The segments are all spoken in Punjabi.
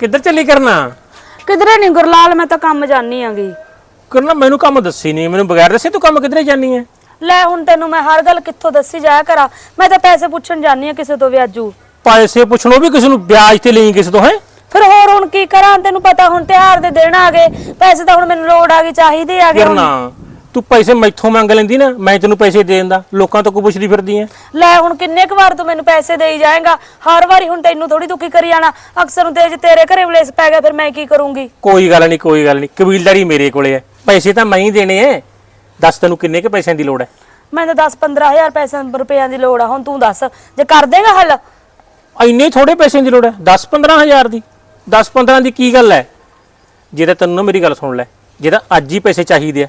ਕਿੱਧਰ ਚੱਲੀ ਕਰਨਾ? ਕਿਧਰੇ ਨਹੀਂ ਗੁਰਲਾਲ ਮੈਂ ਤਾਂ ਕੰਮ ਜਾਣੀ ਆਂਗੀ ਕਰਨਾ ਮੈਨੂੰ ਕੰਮ ਦੱਸੀ ਨਹੀਂ ਮੈਨੂੰ ਬਗੈਰ ਦੱਸੇ ਤੂੰ ਕੰਮ ਕਿੱਧਰੇ ਜਾਨੀ ਹੈ ਲੈ ਹੁਣ ਤੈਨੂੰ ਮੈਂ ਹਰ ਗੱਲ ਕਿੱਥੋਂ ਦੱਸੀ ਜਾਇਆ ਕਰਾਂ। ਮੈਂ ਤਾਂ ਪੈਸੇ ਪੁੱਛਣ ਜਾਣੀ ਆ ਕਿਸੇ ਤੋਂ ਵਿਆਜੂ ਪੈਸੇ ਪੁੱਛਣੋ ਵੀ ਕਿਸੇ ਨੂੰ ਵਿਆਜ ਤੇ ਲਈ ਕਿਸੇ ਤੋਂ ਹੈ? ਫਿਰ ਹੋਰ ਹੁਣ ਕੀ ਕਰਾਂ? ਤੈਨੂੰ ਪਤਾ ਹੁਣ ਤਿਉਹਾਰ ਦੇ ਦਿਨ ਆ ਗਏ। ਪੈਸੇ ਤਾਂ ਹੁਣ ਮੈਨੂੰ ਲੋੜ ਆ ਗਈ ਚਾਹੀਦੇ ਆ ਗਏ ਹੁਣ। ਕਰਨਾ ਤੂੰ ਪੈਸੇ ਮੈਥੋਂ ਮੰਗ ਲੈਂਦੀ ਨਾ ਮੈਂ ਤੈਨੂੰ ਪੈਸੇ ਦੇ ਦਿੰਦਾ। ਲੋਕਾਂ ਤੋਂ ਕੋ ਪੁੱਛਦੀ ਫਿਰਦੀ ਐ। ਲੈ ਹੁਣ ਕਿੰਨੇ ਕੁ ਵਾਰ ਤੂੰ ਮੈਨੂੰ ਪੈਸੇ ਦੇਈ ਜਾਏਗਾ? ਹਰ ਵਾਰੀ ਹੁਣ ਤੈਨੂੰ ਥੋੜੀ ਦੁਖੀ ਕਰੀ ਜਾਣਾ। ਅਕਸਰ ਨੂੰ ਤੇਜ ਤੇਰੇ ਘਰੇ ਵਲੇਸ ਪੈ ਗਿਆ ਫਿਰ ਮੈਂ ਕੀ ਕਰੂੰਗੀ? ਕੋਈ ਗੱਲ ਨਹੀਂ ਕੋਈ ਗੱਲ ਨਹੀਂ। ਕਬੀਲਦਾਰੀ ਮੇਰੇ ਕੋਲੇ ਐ। ਪੈਸੇ ਤਾਂ ਮੈਂ ਹੀ ਦੇਣੇ ਐ। ਦੱਸ ਤੈਨੂੰ ਕਿੰਨੇ ਕੇ ਪੈਸਿਆਂ ਦੀ ਲੋੜ ਐ? ਮੈਨੂੰ ਤਾਂ 10 15000 ਪੈਸੇ ਰੁਪਈਆਂ ਦੀ ਲੋੜ ਆ। ਹੁਣ ਤੂੰ ਦੱਸ ਜੇ ਕਰ ਦੇਗਾ ਹੱਲ? ਇੰਨੇ ਥੋੜੇ ਪੈਸਿਆਂ ਦੀ ਲੋੜ ਐ। 10 15000 ਦੀ। 10 15 ਦੀ ਕੀ ਗੱਲ ਐ? ਜੇ ਤਾਂ ਤੈਨੂੰ ਮੇਰੀ ਗੱਲ ਸੁਣ ਲੈ। ਜੇ ਤਾਂ ਅੱਜ ਹੀ ਪੈਸੇ ਚਾਹੀਦੇ ਆ।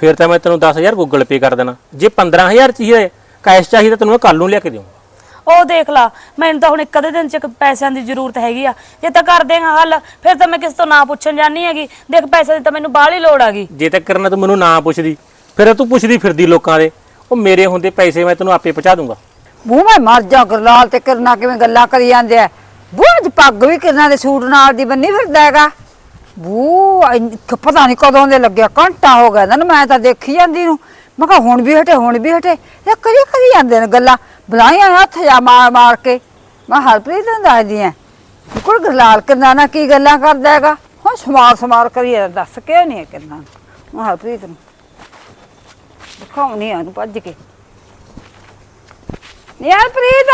ਫਿਰ ਤਾਂ ਮੈਂ ਤੈਨੂੰ 10000 ਗੂਗਲ ਪੇ ਕਰ ਦੇਣਾ। ਜੇ 15000 ਚਾਹੀਦਾ ਕੈਸ਼ ਚਾਹੀਦਾ ਤੈਨੂੰ ਮੈਂ ਕੱਲ ਨੂੰ ਲਿਆ ਕੇ ਦੇਵਾਂ ਉਹ ਦੇਖ ਲਾ ਮੈਨੂੰ ਤਾਂ ਹੁਣ ਇੱਕ ਅੱਧੇ ਦਿਨ ਚ ਪੈਸਿਆਂ ਦੀ ਜ਼ਰੂਰਤ ਹੈਗੀ ਆ। ਜੇ ਤਾਂ ਕਰ ਦੇਗਾ ਹੱਲ ਫਿਰ ਤਾਂ ਮੈਂ ਕਿਸ ਤੋਂ ਨਾ ਪੁੱਛਣ ਜਾਣੀ ਹੈਗੀ। ਦੇਖ ਪੈਸੇ ਦੀ ਤਾਂ ਮੈਨੂੰ ਬਾਹਲੀ ਲੋੜ ਆ ਗਈ ਜੇ ਤੱਕ ਕਰਨਾ ਤੂੰ ਮੈਨੂੰ ਨਾ ਪੁੱਛਦੀ ਫਿਰ ਤੂੰ ਪੁੱਛਦੀ ਫਿਰਦੀ ਲੋਕਾਂ ਦੇ। ਉਹ ਮੇਰੇ ਹੁੰਦੇ ਪੈਸੇ ਮੈਂ ਤੈਨੂੰ ਆਪੇ ਪਹੁੰਚਾ ਦੂੰਗਾ। ਬੂ ਮੈਂ ਮਰ ਜਾ ਗੁਰਲਾਲ ਤੇ ਕਿਰਨਾ ਕਿਵੇਂ ਗੱਲਾਂ ਕਰੀ ਜਾਂਦੇ ਆ। ਬੂ ਅੱਜ ਪੱਗ ਵੀ ਕਿਰਨਾ ਦੇ ਸੂਟ ਨਾਲ ਦੀ ਬੰਨੀ ਫਿਰਦਾ ਹੈਗਾ। ਬੂ ਕ- ਪਤਾ ਨਹੀਂ ਕਦੋਂ ਦੇ ਲੱਗਿਆ ਘੰਟਾ ਹੋ ਗਿਆ ਨਾ ਮੈਂ ਤਾਂ ਦੇਖੀ ਜਾਂਦੀ ਨੂੰ। ਮੈਂ ਕਿਹਾ ਹੁਣ ਵੀ ਹਟੇ ਹੁਣ ਵੀ ਹਟੇ। ਇਹ ਕਰੀ ਕਰੀ ਜਾਂਦੇ ਨੇ ਗੱਲਾਂ ਬੁਲਾਈਆਂ ਹੱਥ ਜਾ ਮਾਰ ਮਾਰ ਕੇ। ਮੈਂ ਹਰਪ੍ਰੀਤ ਨੂੰ ਦੱਸਦੀ ਆ। ਕੋਲ ਗੁਰਲਾਲ ਕਿਰਨਾ ਨਾਲ ਕੀ ਗੱਲਾਂ ਕਰਦਾ ਹੈਗਾ। ਹੁਣ ਸਮਾਰ ਸਮਾਰ ਕਰੀ ਜਾਂਦਾ, ਦੱਸ ਕੇ ਨਹੀਂ ਕਿਰਨਾ ਮੈਂ ਹਰਪ੍ਰੀਤ ਨੂੰ। ਦਿਖਾਉਣੀ ਆ ਨੂੰ ਭੱਜ ਕੇ। ਨੀ ਹਰਪ੍ਰੀਤ!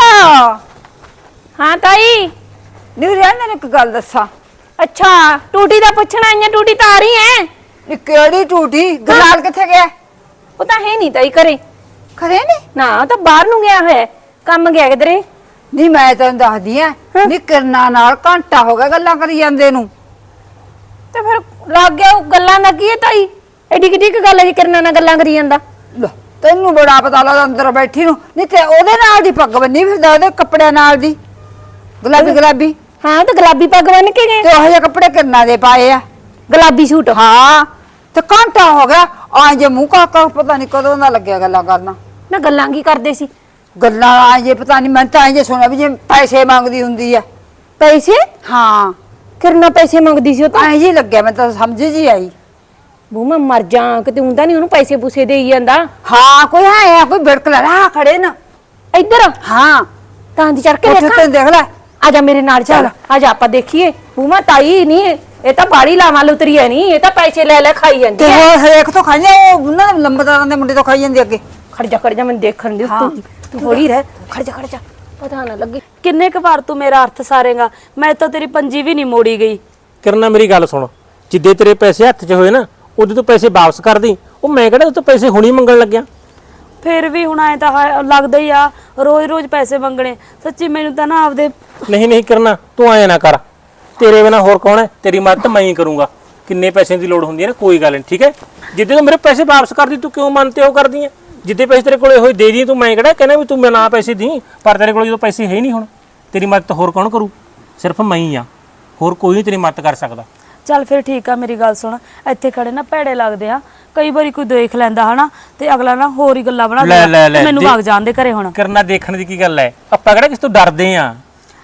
ਹਾਂ ਤਾਈ। ਨੀ ਰਿਆ ਮੈਨੂੰ ਇੱਕ ਗੱਲ ਦੱਸਾਂ। ਅੱਛਾ ਟੂਟੀ ਦਾ ਪੁੱਛਣਾ ਆਈਆਂ ਟੂਟੀ ਤਾਂ ਆ ਰਹੀ ਐ। ਨੀ ਕਿਹੜੀ ਟੂਟੀ? ਗੁਰਲਾਲ ਕਿੱਥੇ ਗਿਆ? ਉਹ ਤਾਂ ਹੈ ਨਹੀਂ ਤਾਈ ਘਰੇ। ਖਰੇ ਨੀ? ਨਾ ਉਹ ਤਾਂ ਬਾਹਰ ਨੂੰ ਗਿਆ ਹੋਇਆ। ਹੈ। ਕੰਮ ਗਿਆ ਕਿਧਰੇ? ਨੀ ਮੈਂ ਤੈਨੂੰ ਦੱਸਦੀ ਆ। ਨੀ ਕਿਰਨਾ ਨਾਲ ਘੰਟਾ ਹੋ ਗਿਆ ਗੱਲਾਂ ਕਰੀ ਜਾਂਦੇ ਨੂੰ। ਤੇ ਫਿਰ ਲੱਗ ਗਿਆ ਉਹ ਗੱਲਾਂ ਦਾ ਕੀ ਹੈ ਤਾਈ? ਐਡੀ ਕਿੱਡੀ ਕੁ ਗੱਲ ਹੈ ਜੀ ਕਿਰਨਾਂ ਨਾਲ ਗੱਲਾਂ ਕਰੀ ਜਾਂਦਾ। ਲੈ, ਤੈਨੂੰ ਬੜਾ ਪਤਾ ਲੱਗਦਾ ਅੰਦਰ ਬੈਠੀ ਨੂੰ। ਨੀ ਤੇ ਉਹਦੇ ਨਾਲ ਦੀ ਪੱਗ ਬੰਨੀ ਫਿਰਦਾ ਉਹਦੇ ਕੱਪੜਿਆਂ ਨਾਲ ਦੀ। ਗੁਲਾਬੀ ਗੁਲਾਬੀ। ਹਾਂ ਤੇ ਗੁਲਾਬੀ ਪੱਗ ਬੰਨ ਕੇ ਗਏ। ਤੇ ਉਹ ਜਿਹੇ ਕੱਪੜੇ ਕਿਰਨਾ ਦੇ ਪਾਏ ਆ? ਗੁਲਾਬੀ ਸੂਟ। ਹਾਂ ਤੇ ਘੰਟਾ ਹੋ ਗਿਆ ਆ ਜੇ ਮੂੰਹ ਕਾਕਾ ਪਤਾ ਨਹੀਂ ਕਦੋਂ ਦਾ ਲੱਗਿਆ ਗੱਲਾਂ ਕਰਨਾ। ਨਾ ਗੱਲਾਂ ਕੀ ਕਰਦੇ ਸੀ? ਗੱਲਾਂ ਆ ਜੇ ਪਤਾ ਨਹੀਂ ਮੈਂ ਤਾਂ ਆ ਜੇ ਸੁਣਿਆ ਵੀ ਜੇ ਪੈਸੇ ਮੰਗਦੀ ਹੁੰਦੀ ਆ। ਪੈਸੇ? ਹਾਂ। ਕਿਰਨਾ ਪੈਸੇ ਮੰਗਦੀ ਸੀ ਉਹ ਤਾਂ? ਐਂ ਜੀ ਲੱਗਿਆ ਮੈਂ ਤਾਂ ਸਮਝ ਜੀ ਆਈ। ਬੂ ਮੈਂ ਮਰ ਜਾ ਕਿਤੇ ਹੁੰਦਾ ਨਹੀਂ ਉਹਨੂੰ ਪੈਸੇ ਪੂਸੇ ਦੇਈ ਜਾਂਦਾ। ਹਾਂ ਕੋਈ ਹੈ ਕੋਈ ਬਿੜਕ ਖੜੇ ਨਾ। ਇੱਧਰ। ਹਾਂ। ਤਾਂ ਦੀ ਚੜ ਕੇ ਉੱਥੇ ਦੇਖਾਂ ਤੇ ਦੇਖ ਲੈ ਆ ਜਾ ਮੇਰੇ ਨਾਲ ਚੱਲ। ਆ ਜਾ ਆਪਾਂ ਦੇਖੀਏ। ਬੂਮਾ ਤਾਈ ਨਹੀਂ ਇਹ ਤਾਂ ਬਾੜੀ ਲਾਵਾਂ ਲੁਤਰੀ ਹੈ ਨਹੀਂ ਇਹ ਤਾਂ ਪੈਸੇ ਲੈ ਲੈ ਖਾਈ ਜਾਂਦੀ ਤੇ ਹੈ। ਉਹ ਹਰੇਕ ਤੋਂ ਖਾਈਆਂ ਉਹ ਉਹਨਾਂ ਦੇ ਲੰਬਦਾਰਾਂ ਦੇ ਮੁੰਡੇ ਤੋਂ ਖਾਈ ਜਾਂਦੀ ਅੱਗੇ। ਖੜ ਜਾ ਖੜ ਜਾ ਮੈਨੂੰ ਦੇਖਣ ਦੇ ਤੂੰ ਤੂੰ ਹੌਲੀ ਰਹਿ। ਖੜ ਜਾ ਖੜ ਜਾ। ਪਤਾ ਨਾ ਲੱਗੇ। ਕਿੰਨੇ ਕੁ ਵਾਰ ਤੂੰ ਮੇਰਾ ਅਰਥ ਸਾਰੇਗਾ? ਮੈਂ ਤਾਂ ਤੇਰੀ ਪੰਜੀ ਵੀ ਨਹੀਂ ਮੋੜੀ ਗਈ। ਕਰਨਾ ਮੇਰੀ ਗੱਲ ਸੁਣ। ਜਿੱਦੇ ਤੇਰੇ ਪੈਸੇ ਹੱਥ 'ਚ ਹੋਏ ਨਾ ਉਦੋਂ ਤੂੰ ਪੈਸੇ ਵਾਪਸ ਕਰ ਦੀ। ਉਹ ਮੈਂ ਕਿਹੜਾ ਉਹ ਤੋਂ ਪੈਸੇ ਹੁਣੀ ਮੰਗਣ ਲੱਗਿਆ? ਫਿਰ ਵੀ ਹੁਣ ਐ ਤਾਂ ਹਾ- ਲੱਗਦਾ ਹੀ ਆ ਰੋਜ਼-ਰੋਜ਼ ਪੈਸੇ ਮੰਗਣੇ। ਸੱਚੀ ਮੈਨੂੰ ਤਾਂ ਨਾ ਆਪਦੇ ਨਹੀਂ ਨਹੀਂ ਕਰਨਾ ਤੂੰ ਆਇਆ ਨਾ ਕਰ। ਤੇਰੇ ਬਿਨਾ ਹੋਰ ਕੌਣ ਹੈ? ਤੇਰੀ ਮਦਦ ਮੈਂ ਹੀ ਕਰੂੰਗਾ। ਕਿੰਨੇ ਪੈਸੇ ਦੀ ਲੋੜ ਹੁੰਦੀ ਹੈ ਨਾ ਕੋਈ ਗੱਲ ਨਹੀਂ ਠੀਕ ਹੈ? ਜਿੱਦੇ ਤੂੰ ਮੇਰੇ ਪੈਸੇ ਵਾਪਸ ਕਰਦੀ ਤੂੰ ਕਿਉਂ ਮਨ ਤੇ ਉਹ ਕਰਦੀ ਹੈ? ਜਿੱਦੇ ਪੈਸੇ ਤੇਰੇ ਕੋਲੇ ਹੋਏ ਦੇ ਦੀ ਤੂੰ ਮੈਂ ਕਿਹੜਾ ਕਹਿੰਦਾ ਵੀ ਤੂੰ ਮੈਂ ਨਾ ਪੈਸੇ ਦੀ ਪਰ ਤੇਰੇ ਕੋਲ ਜਦੋਂ ਪੈਸੇ ਹੈ ਹੀ ਨਹੀਂ ਹੁਣ। ਤੇਰੀ ਮਦਦ ਹੋਰ ਕੌਣ ਕਰੂ? ਸਿਰਫ ਮੈਂ ਹੀ ਆ। ਹੋਰ ਕੋਈ ਨਹੀਂ ਤੇਰੀ ਮਦਦ ਕਰ ਸਕਦਾ। ਚੱਲ ਫਿਰ ਠੀਕ ਆ ਮੇਰੀ ਗੱਲ ਸੁਣ। ਇੱਥੇ ਖੜੇ ਨਾ ਭੈੜੇ ਲੱਗਦੇ ਆ। ਕਈ ਵਾਰੀ ਕੋਈ ਦੇਖ ਲੈਂਦਾ ਹਨਾ? ਤੇ ਅਗਲਾ ਨਾ ਹੋਰ ਹੀ ਗੱਲਾਂ ਬਣਾ ਲੈ, ਲੈ, ਦਿੰਦਾ ਲੈ, ਮੈਨੂੰ ਦੇ- ਵਗ ਜਾਣ ਦੇ ਘਰੇ ਹੁਣ। ਕਰਨਾ ਦੇਖਣ ਦੀ ਕੀ ਗੱਲ ਹੈ ਆਪਾਂ ਕਿਹੜਾ ਕਿਸ ਤੋਂ ਡਰਦੇ ਆ?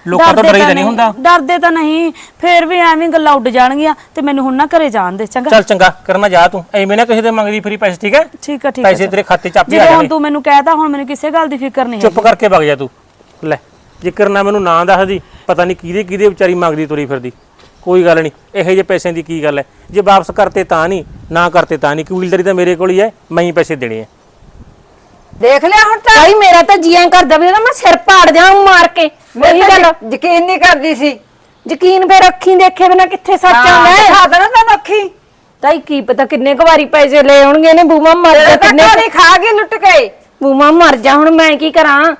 ਲੋਕਾਂ ਤੋਂ ਡਰਦੇ ਡਰੀ ਤਾਂ ਤਾਂ ਨਹੀਂ ਹੁੰਦਾ। ਡਰਦੇ ਤਾਂ ਨਹੀਂ। ਫਿਰ ਵੀ ਐਵੇਂ ਗੱਲਾਂ ਉੱਡ ਜਾਣਗੀਆਂ ਤੇ ਮੈਨੂੰ ਹੁਣ ਨਾ ਘਰੇ ਜਾਣ ਦੇ ਚੰਗਾ? ਚੱਲ ਚੰਗਾ। ਕਰਨਾ ਜਾ ਤੂੰ। ਐਵੇਂ ਨਾ ਕਿਸੇ ਦੇ ਮੰਗਦੀ ਫਰੀ ਪੈਸੇ ਠੀਕ ਹੈ ਠੀਕ ਆ ਠੀਕ ਆ ਪੈਸੇ ਤੇਰੇ ਖਾਤੇ 'ਚ ਆਪੇ ਆ ਜਦੋਂ ਹੁਣ ਜਾਣਗੇ ਤੂੰ ਮੈਨੂੰ ਕਹਿਤਾ ਹੁਣ ਮੈਨੂੰ ਕਿਸੇ ਗੱਲ ਦੀ ਫਿਕਰ ਨਹੀਂ ਹੈ ਚੁੱਪ ਕਰਕੇ ਵਗ ਜਾ ਤੂੰ। ਲੈ ਜ਼ਿਕਰ ਨਾ ਮੈਨੂੰ ਨਾਂ ਦੱਸਦੀ ਪਤਾ ਨਹੀਂ ਕਿਹਦੇ ਕਿਹਦੇ ਵਿਚਾਰੀ ਮੰਗਦੀ ਤੁਰੀ ਫਿਰਦੀ। ਕੋਈ ਗੱਲ ਨਹੀਂ। ਇਹੋ ਜਿਹੇ ਪੈਸਿਆਂ ਦੀ ਕੀ ਗੱਲ ਹੈ? ਜੇ ਵਾਪਸ ਕਰਤੇ ਤਾਂ ਨਹੀਂ ਨਾ ਕਰਤੇ ਤਾਂ ਨਹੀਂ। ਕਬੀਲਦਾਰੀ ਤਾਂ ਮੇਰੇ ਕੋਲ ਹੀ ਹੈ ਮੈਂ ਹੀ ਪੈਸੇ ਦੇਣੇ ਆ ਦੇਖ ਲਿਆ ਹੁਣ ਤਾਂ। ਤਾਈ ਮੇਰਾ ਤਾਂ ਜੀਆਂ ਕਰਦਾ ਵੀ ਉਹਦਾ ਮੈਂ ਸਿਰ ਪਾੜ ਦਿਆਂ ਮਾਰ ਕੇ। ਉਹੀ ਮੈਂ ਗੱਲ ਤਾਂ ਯਕੀਨ ਨਹੀਂ ਕਰਦੀ ਸੀ। ਯਕੀਨ ਫੇਰ ਅੱਖੀਂ ਦੇਖੇ ਬਿਨਾ ਕਿੱਥੇ ਸੱਚ ਆਉਂਦਾ ਹੈ? ਦਿਖਾ ਦੇਣਾ ਤੈਨੂੰ ਅੱਖੀ। ਤਾਈ ਕੀ ਪਤਾ ਕਿੰਨੇ ਕੁ ਵਾਰੀ ਪੈਸੇ ਲੈ ਆਉਣਗੇ ਨੇ ਬੂਮਾ ਮਰ ਜਾ ਤੇਰੇ ਤਾਂ ਕਿੰਨੇ ਨਹੀਂ ਖਾ ਕੇ ਲੁੱਟ ਕੇ। ਬੂਮਾ ਮਰ ਜਾ ਹੁਣ ਮੈਂ ਕੀ ਕਰਾਂ?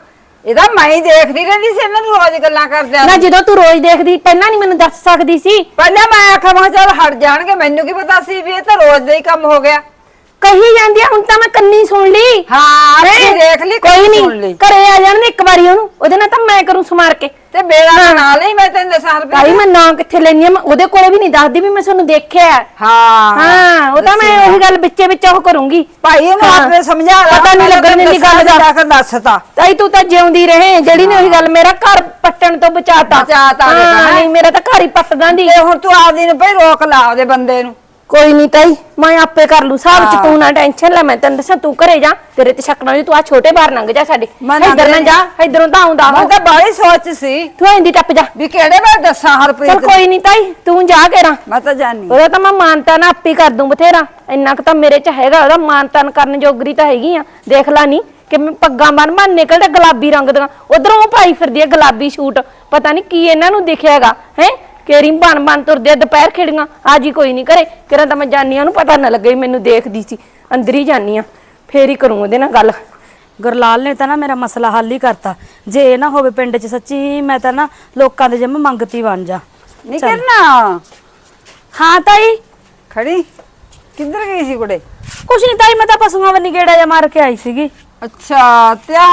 ਇਹਦਾ ਮੈਂ ਹੀ ਦੇਖਦੀ ਰਹਿੰਦੀ ਸੀ ਇਹਨਾਂ ਨੂੰ ਰੋਜ਼ ਗੱਲਾਂ ਕਰਦਿਆਂ ਨਾ ਨੂੰ। ਜਦੋਂ ਤੂੰ ਰੋਜ਼ ਦੇਖਦੀ ਪਹਿਲਾਂ ਨਹੀਂ ਮੈਨੂੰ ਦੱਸ ਸਕਦੀ ਸੀ ਪਹਿਲਾਂ ਮੈਂ ਆਖਿਆ ਮੈਂ ਕਿਹਾ ਚੱਲ ਹਟ ਜਾਣਗੇ ਮੈਨੂੰ ਕੀ ਪਤਾ ਸੀ ਵੀ ਇਹ ਤਾਂ ਰੋਜ਼ ਦਾ ਹੀ ਕੰਮ ਹੋ ਗਿਆ ਕਹੀ ਜਾਂਦੀ ਆ ਹੁਣ ਤਾਂ ਮੈਂ ਕੰਨੀ ਸੁਣ ਲਈ। ਹਾਂ ਹੈਂ? ਦੇਖ ਲਈ ਕੋਈ ਸੁਣ ਨਹੀਂ ਲਈ। ਘਰੇ ਆ ਜਾਣ ਦੇ ਇੱਕ ਵਾਰੀ ਉਹਨੂੰ ਉਹਦੇ ਨਾਲ ਤਾਂ ਮੈਂ ਕਰੂੰ ਸਮਾਰ ਕੇ। ਤੇ ਮੇਰਾ ਨਾਲ ਹੀ ਮੈਂ ਤੈਨੂੰ ਦੱਸਾਂ ਰੁਪਏ ਤਾਈ ਮੈਂ ਨਾਂ ਕਿੱਥੇ ਲੈਣੀ ਆ? ਮੈਂ ਉਹਦੇ ਕੋਲੇ ਵੀ ਨਹੀਂ ਦੱਸਦੀ ਵੀ ਮੈਂ ਤੁਹਾਨੂੰ ਦੇਖਿਆ। ਹੈ। ਹਾਂ ਹਾਂ ਉਹ ਤਾਂ ਮੈਂ ਉਹੀ ਗੱਲ ਵਿੱਚੇ ਵਿੱਚ ਉਹ ਕਰੂੰਗੀ। ਭਾਈ ਇਹਨੂੰ ਹਾਂ। ਆਪੇ ਸਮਝਾ ਲੈ ਪਤਾ ਨਹੀਂ ਲੱਗਣ ਦੀ ਗੱਲ ਦਾ। ਜਾ ਕੇ ਦੱਸਤਾ ਤਾਈ ਤੂੰ ਤਾਂ ਜਿਉਂਦੀ ਰਹੇ ਜਿਹੜੀ ਨੇ ਉਹੀ ਗੱਲ ਮੇਰਾ ਘਰ ਪੱਟਣ ਤੋਂ ਬਚਾਤਾ। ਬਚਾਤਾ ਉਹਨੇ ਹਾਂ, ਤਾਂ, ਹੈਂ। ਨਹੀਂ ਮੇਰਾ ਤਾਂ ਘਰ ਹੀ ਪੱਟ ਦਾਂਦੀ ਤੇ ਹੁਣ ਤੂੰ ਆਪਦੀ ਨੂੰ ਭਈ ਰੋਕ ਲਾ ਉਹਦੇ ਬੰਦੇ ਨੂੰ। ਕੋਈ ਨਹੀਂ ਤਾਈ ਮੈਂ ਆਪੇ ਕਰ ਲੂ ਸਾਬ ਚ। ਤੂੰ ਨਾ ਟੈਨਸ਼ਨ ਲੈ ਮੈਂ ਤੈਨੂੰ ਦੱਸਾਂ ਤੂੰ ਘਰੇ ਜਾ ਤੇਰੇ ਤੇ ਸ਼ੱਕ ਨਾ ਹੋਈ ਤੂੰ ਆ ਛੋਟੇ ਬਾਹਰ ਲੰਘ ਜਾ ਸਾਡੇ। ਮੈਂ ਲੰਘ ਇੱਧਰ ਨਾ। ਜਾ ਇੱਧਰੋਂ ਤਾਂ ਆਉਂਦਾ ਮੈਂ ਤਾਂ ਬਾਹਲੀ ਸੋਚ ਸੀ। ਤੂੰ ਇੰਦੀ ਟੱਪ ਜਾ। ਵੀ ਕਿਹੜੇ ਵੇ ਦੱਸਾਂ ਚਲ ਹਰਪ੍ਰੀਤ ਕੋਈ ਨਹੀਂ ਤਾਈ ਤੂੰ ਜਾ ਕੇਰਾ ਮੈਂ ਤਾਂ ਜਾਣੀ ਉਹਦਾ ਤਾਂ ਮੈਂ ਮਾਨਤਾ ਨਾ ਆਪੇ ਕਰ ਦੂੰ ਬਥੇਰਾ। ਇੰਨਾ ਕੁ ਤਾਂ ਮੇਰੇ ਚ ਹੈਗਾ ਉਹਦਾ ਮਾਨਤਾਨ ਕਰਨ ਜੋਗਰੀ ਤਾਂ ਹੈਗੀ ਆ। ਦੇਖ ਲਾ ਨਹੀਂ ਕਿ ਮੈਂ ਪੱਗਾਂ ਬੰਨ ਬੰਨ ਨਿਕਲਦਾ ਗੁਲਾਬੀ ਰੰਗ ਦੀਆਂ। ਉਧਰੋਂ ਉਹ ਪਾਈ ਫਿਰਦੀ ਹੈ ਗੁਲਾਬੀ ਸ਼ੂਟ। ਪਤਾ ਨਹੀਂ ਕੀ ਇਹਨਾਂ ਨੂੰ ਦਿਖਿਆਗਾ ਹੈ? ਕੇਰੀ ਬਨ ਬਨ ਤੁਰਦੇ ਆ, ਦੁਪਹਿਰ ਖੇੜੀਆਂ ਅੱਜ ਹੀ ਕੋਈ ਨਹੀਂ ਕਰੇ ਕਿਰਾਂ ਤਾਂ ਮੈਂ ਜਾਨੀ ਆ ਉਹਨੂੰ ਪਤਾ ਨਾ ਲੱਗੇ ਮੈਨੂੰ ਦੇਖਦੀ ਸੀ। ਅੰਦਰ ਹੀ ਜਾਨੀ ਆ ਫੇਰ ਹੀ ਕਰੂੰ ਉਹਦੇ ਨਾਲ ਗੱਲ। ਗੁਰਲਾਲ ਨੇ ਤਾਂ ਨਾ ਮੇਰਾ ਮਸਲਾ ਹੱਲ ਹੀ ਕਰਤਾ। ਜੇ ਇਹ ਨਾ ਹੋਵੇ ਪਿੰਡ 'ਚ ਸੱਚੀ ਮੈਂ ਤਾਂ ਨਾ ਲੋਕਾਂ ਦੇ ਜਿੰਮ ਮੰਗਤੀ ਬਣ ਜਾ। ਨਹੀਂ ਕਰਨਾ? ਹਾਂ ਤਾਈ। ਖੜੀ? ਕਿੱਧਰ ਗਈ ਸੀ ਕੁੜੇ? ਕੁਛ ਨਹੀਂ ਤਾਈ ਮੈਂ ਤਾਂ ਪਸ਼ੂਆਂ ਵੰਨੀ ਗੇੜਾ ਜਾ ਮਾਰ ਕੇ ਆਈ ਸੀਗੀ। ਅੱਛਾ ਤੇ ਆ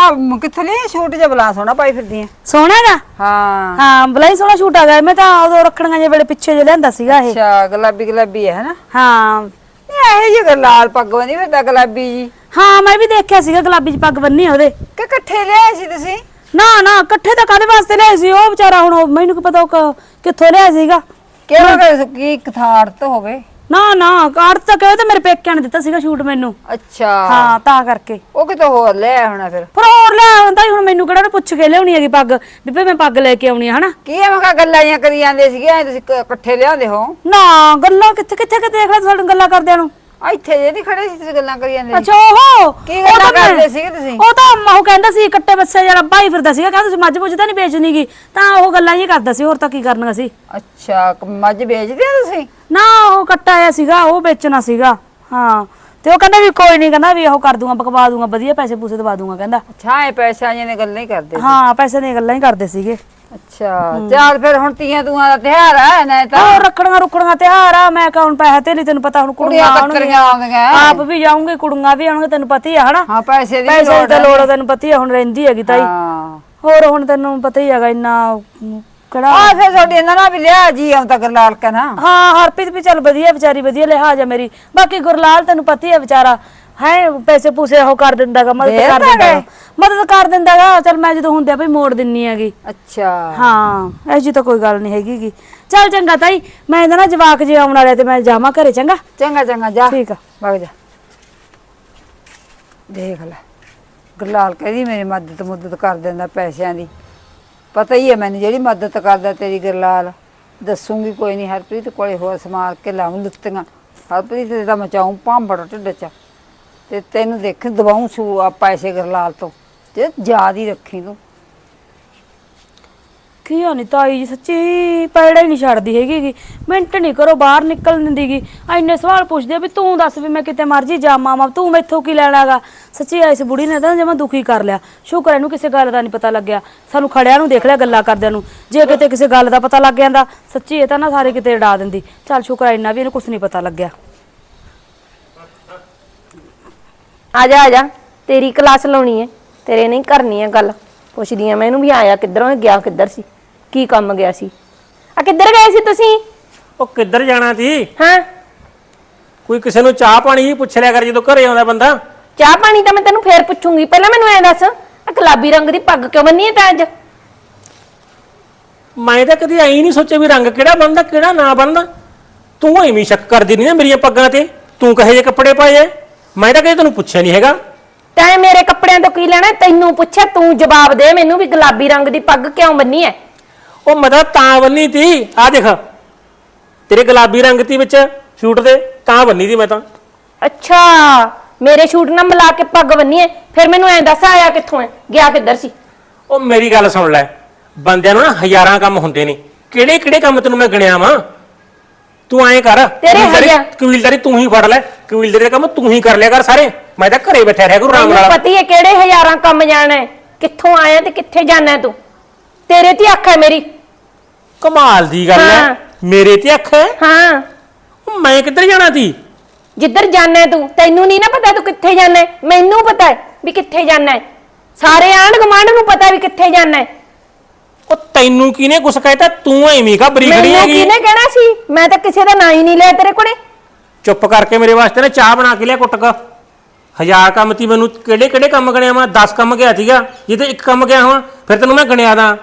ਕਿੱਥੋਂ ਲਈ ਛੂਟ ਜਿਹਾ ਬਲਾ ਸੋਣਾ ਪਾਈ ਫਿਰਦੀ ਆ। ਸੋਹਣਾਗਾ ਹਾਂ। ਹਾਂ ਬਲਾਈ ਸੋਹਣਾ ਸ਼ੂਟ ਆ ਗਿਆ ਮੈਂ ਤਾਂ ਉਦੋਂ ਰੱਖਣੀਆਂ ਜੇ ਵੇਲੇ ਪਿੱਛੇ ਜੇ ਲਿਆਂਦਾ ਸੀਗਾ ਇਹ। ਅੱਛਾ ਗੁਲਾਬੀ ਗੁਲਾਬੀ ਹੈ ਹਨਾ? ਹਾਂ। ਇਹ ਇਹ ਜਿਹੀ ਲਾਲ ਪੱਗ ਬੰਨੀ ਫਿਰਦਾ ਗੁਲਾਬੀ ਜੀ। ਹਾਂ ਮੈਂ ਵੀ ਦੇਖਿਆ ਸੀਗਾ ਗੁਲਾਬੀ ਚ ਪੱਗ ਬੰਨੀ ਉਹਦੇ। ਕਿ ਇਕੱਠੇ ਲਿਆਏ ਸੀ ਤੁਸੀਂ? ਨਾ ਨਾ ਇਕੱਠੇ ਤਾਂ ਕਾਦੇ ਵਾਸਤੇ ਲਿਆਏ ਸੀ? ਉਹ ਵਿਚਾਰਾ ਹੁਣ ਉਹ- ਮੈਨੂੰ ਕੀ ਪਤਾ ਉਹ ਕ- ਕਿੱਥੋਂ ਲਿਆਇਆ ਸੀਗਾ। ਕਿਹੜਾ ਕਿ ਕੀ ਕਥਾੜ ਤੋਂ ਹੋਵੇ। ਨਾ ਨਾ ਕਾਰਡ ਤਾਂ ਕਿਹਾ ਤੇ ਮੇਰੇ ਪੇਕਿਆਂ ਨੇ ਦਿੱਤਾ ਸੀਗਾ ਸ਼ੂਟ ਮੈਨੂੰ। ਅੱਛਾ। ਹਾਂ ਤਾਂ ਕਰਕੇ। ਉਹ ਕਿਤੋਂ ਹੋਰ ਲਿਆ ਹੋਣਾ ਫਿਰ? ਪਰ ਹੋਰ ਲੈ ਆਉਂਦਾ ਹੁਣ ਮੈਨੂੰ ਕਿਹੜਾ ਉਹਨੇ ਪੁੱਛ ਕੇ ਲਿਆਉਣੀ ਹੈਗੀ ਪੱਗ? ਵੀ ਭਈ ਮੈਂ ਪੱਗ ਲੈ ਕੇ ਆਉਣੀ ਆ ਹਨਾ? ਕੀ ਐ ਮੈਂ ਕਿਹਾ ਗੱਲਾਂ ਜਿਹੀਆਂ ਕਰੀ ਜਾਂਦੇ ਸੀਗੇ ਐਂ ਤੁਸੀਂ ਕ- ਇਕੱਠੇ ਲਿਆਉਂਦੇ ਹੋ? ਨਾ ਗੱਲਾਂ ਕਿੱਥੇ ਕਿੱਥੇ ਕਿ ਦੇਖ ਲੈ ਤੁਹਾਡੀਆਂ ਗੱਲਾਂ ਕਰਦਿਆਂ ਨੂੰ? ਇੱਥੇ ਜੇ ਨਹੀਂ ਖੜੇ ਸੀ ਤੁਸੀਂ ਗੱਲਾਂ ਕਰੀ ਜਾਂਦੇ ਅੱਛਾ ਓਹੋ! ਕੀ ਉਹ ਗੱਲਾਂ ਤਾਂ ਕਰਦੇ ਸੀਗੇ ਤੁਸੀਂ? ਉਹ ਤਾਂ ਉਹ ਕਹਿੰਦਾ ਸੀ ਇਕੱਠੇ ਬੱਸੇ ਜਿਹੜਾ ਭਾਈ ਫਿਰਦਾ ਸੀਗਾ ਕਹਿੰਦਾ ਤੁਸੀਂ ਮੱਝ ਮੁੱਝ ਤਾਂ ਨਹੀਂ ਵੇਚਣੀਗੀ ਤਾਂ ਉਹ ਗੱਲਾਂ ਹੀ ਕਰਦਾ ਸੀ ਹੋਰ ਤਾਂ ਕੀ ਕਰਨਾ ਸੀ? ਅੱਛਾ ਕ- ਮੱਝ ਵੇਚਦੇ ਆ ਤੁਸੀਂ? ਨਾ ਉਹ ਕੱਟਾ ਆਇਆ ਸੀਗਾ ਉਹ ਵੇਚਣਾ ਸੀਗਾ ਹਾਂ। ਤੇ ਉਹ ਕਹਿੰਦਾ ਵੀ ਕੋਈ ਨਹੀਂ ਕਹਿੰਦਾ ਵੀ ਉਹ ਕਰ ਦੂੰਗਾ ਬਕਵਾ ਦੂੰਗਾ ਵਧੀਆ ਪੈਸੇ ਪੂਸੇ ਦਵਾ ਦੂੰਗਾ ਕਹਿੰਦਾ। ਅੱਛਾ ਐ ਪੈਸਿਆਂ ਜਿਹੇ ਗੱਲਾਂ ਹੀ ਕਰਦੇ। ਹਾਂ ਪੈਸੇ ਦੀਆਂ ਗੱਲਾਂ ਹੀ ਕਰਦੇ ਸੀਗੇ। ਅੱਛਾ ਚੱਲ ਫਿਰ ਹੁਣ ਤੀਆਂ ਤੂਆਂ ਦਾ ਤਿਉਹਾਰ ਆ ਨਾ ਤਾਂ ਉਹ ਰੱਖੜੀਆਂ ਰੁਕੜੀਆਂ ਤਿਉਹਾਰ ਆ ਮੈਂ ਕਹਾਂ ਹੁਣ ਪੈਸੇ ਤੇ ਲਈ ਤੈਨੂੰ ਪਤਾ ਹੁਣ ਕੁੜੀਆਂ ਆਉਣਗੀਆਂ। ਆਪ ਵੀ ਜਾਉਂਗੇ ਕੁੜੀਆਂ ਵੀ ਆਉਣਗੇ ਤੈਨੂੰ ਪਤਾ ਹੀ ਆ ਹਨਾ? ਹਾਂ ਪੈਸੇ ਦੀ ਪੈਸੇ ਦੀ ਲੋੜ ਹੈ। ਤੈਨੂੰ ਪਤਾ ਹੀ ਆ ਹੁਣ ਰਹਿੰਦੀ ਹੈਗੀ ਤਾਈ। ਹਾਂ। ਹੋਰ ਹੁਣ ਤੈਨੂੰ ਪਤਾ ਹੀ ਹੈਗਾ ਇੰਨਾ ਕਿਹੜਾ ਆ ਫਿਰ ਤੁਹਾਡੇ ਇਹਨਾਂ ਨਾਲ ਵੀ ਲਿਆ ਜੀ ਆਉਂ ਤਾਂ ਗਰਲਾਲ ਕਾ ਨਾ ਹਾਂ ਹਰਪ੍ਰੀਤ ਵੀ ਚੱਲ ਵਧੀਆ ਵਿਚਾਰੀ ਵਧੀਆ ਲਿਹਾਜ਼ ਆ ਮੇਰੀ। ਬਾਕੀ ਗੁਰਲਾਲ ਤੈਨੂੰ ਪਤਾ ਹੀ ਆ ਵਿਚਾਰਾ ਹੈ ਪੈਸੇ ਪੂਸੇ ਉਹ ਕਰ ਦਿੰਦਾਗਾ ਮਦਦ ਦੇ ਕਰ ਦਿੰਦਾ ਹੈ? ਮਦਦ ਕਰ ਦਿੰਦਾਗਾ ਚੱਲ ਮੈਂ ਜਦੋਂ ਹੁੰਦੇ ਆ ਭਈ ਮੋੜ ਦਿੰਨੀ ਹੈਗੀ। ਅੱਛਾ। ਹਾਂ ਇਹ ਜੀ ਤਾਂ ਕੋਈ ਗੱਲ ਨਹੀਂ ਹੈਗੀਗੀ ਚੱਲ ਚੰਗਾ ਤਾਈ ਮੈਂ ਇਹਦਾ ਨਾ ਜਵਾਕ ਜੇ ਆਉਣ ਵਾਲੇ ਤੇ ਮੈਂ ਜਾਵਾਂ ਘਰੇ ਚੰਗਾ? ਚੰਗਾ ਚੰਗਾ ਜਾ। ਠੀਕ ਆ। ਵਗ ਜਾ। ਦੇਖ ਲੈ ਗਰਲਾਲ ਕਹਿੰਦੀ ਮੇਰੀ ਮਦਦ ਮੁੱਦਤ ਕਰ ਦਿੰਦਾ ਪੈਸਿਆਂ ਦੀ। ਪਤਾ ਹੀ ਹੈ ਮੈਨੂੰ ਜਿਹੜੀ ਮਦਦ ਕਰਦਾ ਤੇਰੀ ਗਰਲਾਲ। ਦੱਸੂਗੀ ਕੋਈ ਨਹੀਂ ਹਰਪ੍ਰੀਤ ਕੋਲੇ ਹੋਰ ਸਮਾਰ ਕੇ ਲਾਉਂ ਲੁੱਤੀਆਂ। ਹਰਪ੍ਰੀਤ ਦੇ ਤਾਂ ਮਚਾਉਂ ਭਾਂਬੜ ਢਿੱਡ ਚ। ਤੇ ਤੈਨੂੰ ਦੇਖ, ਦਵਾਉਂ ਸੂ ਆ ਪੈਸੇ ਗਰਲਾਲ ਤੋਂ। ਤੇ ਯਾਦ ਹੀ ਰੱਖੀ ਤੂੰ। ਕੀ ਆ ਨੀ ਤਾਈ ਜੀ, ਸੱਚੀ ਪੈੜਾ ਹੀ ਨਹੀਂ ਛੱਡਦੀ ਹੈਗੀਗੀ ਮਿੰਟ ਨਹੀਂ ਕਰੋ, ਬਾਹਰ ਨਿਕਲ ਦਿੰਦੀਗੀ ਐਨੇ ਸਵਾਲ ਪੁੱਛਦੇ ਆ ਵੀ ਤੂੰ ਦੱਸ ਵੀ ਮੈਂ ਕਿਤੇ ਮਰਜ਼ੀ ਜਾਵਾਂ ਮਾਂ ਤੂੰ ਮੈਥੋਂ ਕੀ ਲੈਣਾਗਾ ਸੱਚੀ ਇਸ ਬੁੜੀ ਨੇ ਤਾਂ ਜਮਾ ਦੁਖੀ ਕਰ ਲਿਆ। ਸ਼ੁਕਰ ਇਹਨੂੰ ਕਿਸੇ ਗੱਲ ਦਾ ਨਹੀਂ ਪਤਾ ਲੱਗਿਆ। ਸਾਨੂੰ ਖੜਿਆਂ ਨੂੰ ਦੇਖ ਲਿਆ, ਗੱਲਾਂ ਕਰਦਿਆਂ ਨੂੰ। ਜੇ ਕਿਤੇ ਕਿਸੇ ਗੱਲ ਦਾ ਪਤਾ ਲੱਗ ਜਾਂਦਾ, ਸੱਚੀ ਇਹ ਤਾਂ ਨਾ ਸਾਰੇ ਕਿਤੇ ਉਡਾ ਦਿੰਦੀ। ਚੱਲ ਸ਼ੁਕਰ ਹੈ ਇੰਨਾ ਵੀ ਇਹਨੂੰ ਕੁਝ ਨਹੀਂ ਪਤਾ ਲੱਗਿਆ। ਆ ਜਾ ਆ ਜਾ। ਤੇਰੀ ਕਲਾਸ ਲਾਉਣੀ ਹੈ। ਤੇਰੇ ਨਹੀਂ ਕਰਨੀ ਹੈ ਗੱਲ। ਪੁੱਛਦੀ ਆ ਮੈਂ ਇਹਨੂੰ ਵੀ ਆਇਆ ਕਿੱਧਰੋਂ ਗਿਆ ਕਿੱਧਰ ਸੀ? ਕੀ ਕੰਮ ਗਿਆ ਸੀ? ਆ ਕਿੱਧਰ ਗਏ ਸੀ ਤੁਸੀਂ? ਉਹ ਕਿੱਧਰ ਜਾਣਾ ਸੀ? ਹਾਂ। ਕੋਈ ਕਿਸੇ ਨੂੰ ਚਾਹ ਪਾਣੀ ਹੀ ਪੁੱਛ ਲਿਆ ਕਰ ਜਦੋਂ ਘਰੇ ਆਉਂਦਾ ਬੰਦਾ। ਚਾਹ ਪਾਣੀ ਤਾਂ ਮੈਂ ਤੈਨੂੰ ਫੇਰ ਪੁੱਛੂੰਗੀ। ਪਹਿਲਾਂ ਮੈਨੂੰ ਐ ਦੱਸ ਆ ਗੁਲਾਬੀ ਰੰਗ ਦੀ ਪੱਗ ਕਿਉਂ ਬੰਨੀ ਹੈ ਤਾਂ ਅੱਜ? ਮੈਂ ਤਾਂ ਕਦੀ ਐਂ ਨਹੀਂ ਸੋਚਿਆ ਵੀ ਰੰਗ ਕਿਹੜਾ ਬਣਦਾ ਕਿਹੜਾ ਨਾ ਬਣਦਾ। ਤੂੰ ਐਵੇਂ ਸ਼ੱਕ ਕਰਦੀ ਨਹੀਂ ਨਾ ਮੇਰੀਆਂ ਪੱਗਾਂ ਤੇ। ਤੂੰ ਕਹੇ ਜੇ ਕੱਪੜੇ ਪਾਏ ਐ। ਮੈਂ ਤਾਂ ਕਦੇ ਤੈਨੂੰ ਪੁੱਛਿਆ ਨਹੀਂ ਹੈਗਾ। ਤੈਂ ਮੇਰੇ ਕੱਪੜਿਆਂ ਤੋਂ ਕੀ ਲੈਣਾ ਤੈਨੂੰ ਪੁੱਛਿਆ ਤੂੰ ਜਵਾਬ ਦੇ ਮੈਨੂੰ ਵੀ ਗੁਲਾਬੀ ਰੰਗ ਦੀ ਪੱਗ ਕਿਉਂ ਬੰਨੀ ਹੈ? ਉਹ ਮਤਲਬ ਤਾਂ ਬੰਨੀ ਤੀ। ਆ ਦੇਖ ਤੇਰੇ ਗੁਲਾਬੀ ਰੰਗ ਤੀ ਵਿੱਚ ਸ਼ੂਟ ਦੇ ਤਾਂ ਬੰਨੀ ਤੀ ਮੈਂ ਤਾਂ। ਅੱਛਾ ਮੇਰੇ ਸ਼ੂਟ ਨਾਲ ਮਿਲਾ ਕੇ ਪੱਗ ਬੰਨੀ ਹੈ। ਫਿਰ ਮੈਨੂੰ ਐਂ ਦੱਸ ਆਇਆ ਕਿੱਥੋਂ ਹੈ? ਗਿਆ ਕਿੱਧਰ ਸੀ? ਉਹ ਮੇਰੀ ਗੱਲ ਸੁਣ ਲੈ। ਬੰਦਿਆਂ ਨੂੰ ਨਾ ਹਜ਼ਾਰਾਂ ਕੰਮ ਹੁੰਦੇ ਨੇ। ਕਿਹੜੇ ਕਿਹੜੇ ਕੰਮ ਤੈਨੂੰ ਮੈਂ ਗਿਣਿਆ ਵਾਂ? ਤੂੰ ਐਂ ਕਰ ਤੇਰੇ ਕਬੀਲਦਾਰੀ- ਹਜ਼ਾਰ- ਕਬੀਲਦਾਰੀ ਤੂੰ ਹੀ ਫੜ ਲੈ ਕਬੀਲਦਾਰੀ ਦਾ ਕੰਮ ਤੂੰ ਹੀ ਕਰ ਲਿਆ ਕਰ ਸਾਰੇ। ਮੈਂ ਤਾਂ ਘਰੇ ਬੈਠਾ ਰਿਹਾ ਆਰਾਮ ਮੈਨੂੰ ਨਾਲ ਪਤਾ ਹੀ ਕਿਹੜੇ ਹਜ਼ਾਰਾਂ ਕੰਮ ਜਾਣਾ ਹੈ? ਕਿੱਥੋਂ ਆਇਆ ਤੇ ਕਿੱਥੇ ਜਾਣਾ ਹੈ ਤੂੰ? ਤੇਰੇ ਤੇ ਅੱਖ ਹੈ ਮੇਰੀ। ਕਮਾਲ ਦੀ ਗੱਲ ਹੈ। ਹਾਂ। ਮੇਰੇ ਤੇ ਅੱਖ ਹੈ? ਹਾਂ। ਉਹ ਮੈਂ ਕਿੱਧਰ ਜਾਣਾ ਸੀ? ਜਿੱਧਰ ਜਾਣਾ ਹੈ ਤੂੰ ਤੈਨੂੰ ਨਹੀਂ ਨਾ ਪਤਾ ਤੂੰ ਕਿੱਥੇ ਜਾਣਾ ਹੈ। ਮੈਨੂੰ ਪਤਾ ਹੈ ਵੀ ਕਿੱਥੇ ਜਾਣਾ ਹੈ। ਸਾਰੇ ਆਂਢ ਗੁਆਂਢ ਨੂੰ ਪਤਾ ਵੀ ਕਿੱਥੇ ਜਾਣਾ ਹੈ। ਉਹ ਤੈਨੂੰ ਕਿਹਨੇ ਕੁਛ ਕਹਿਤਾ? ਤੂੰ ਐਵੇਂ ਕਾ ਬਰੀ ਖੜੀ ਮੈਨੂੰ ਹੈਗੀ? ਕਿਹਨੇ ਕਹਿਣਾ ਸੀ? ਮੈਂ ਤਾਂ ਕਿਸੇ ਦਾ ਨਾਂ ਹੀ ਨਹੀਂ ਲਿਆ ਤੇਰੇ ਕੋਲੇ। ਚੁੱਪ ਕਰਕੇ ਮੇਰੇ ਵਾਸਤੇ ਨਾ ਚਾਹ ਬਣਾ ਕੇ ਲਿਆ ਕੁੱਟਕ ਹਜ਼ਾਰ ਕੰਮ ਤੀ ਮੈਨੂੰ ਕਿਹੜੇ ਕਿਹੜੇ ਕੰਮ ਗਣਿਆ ਮੈਂ? 10 ਕੰਮ ਗਿਆ ਸੀਗਾ। ਜੇ ਤੇ ਇੱਕ ਕੰਮ ਗਿਆ ਹਾਂ ਫਿਰ ਤੈਨੂੰ ਮੈਂ ਗਣਿਆ ਦਾਂ।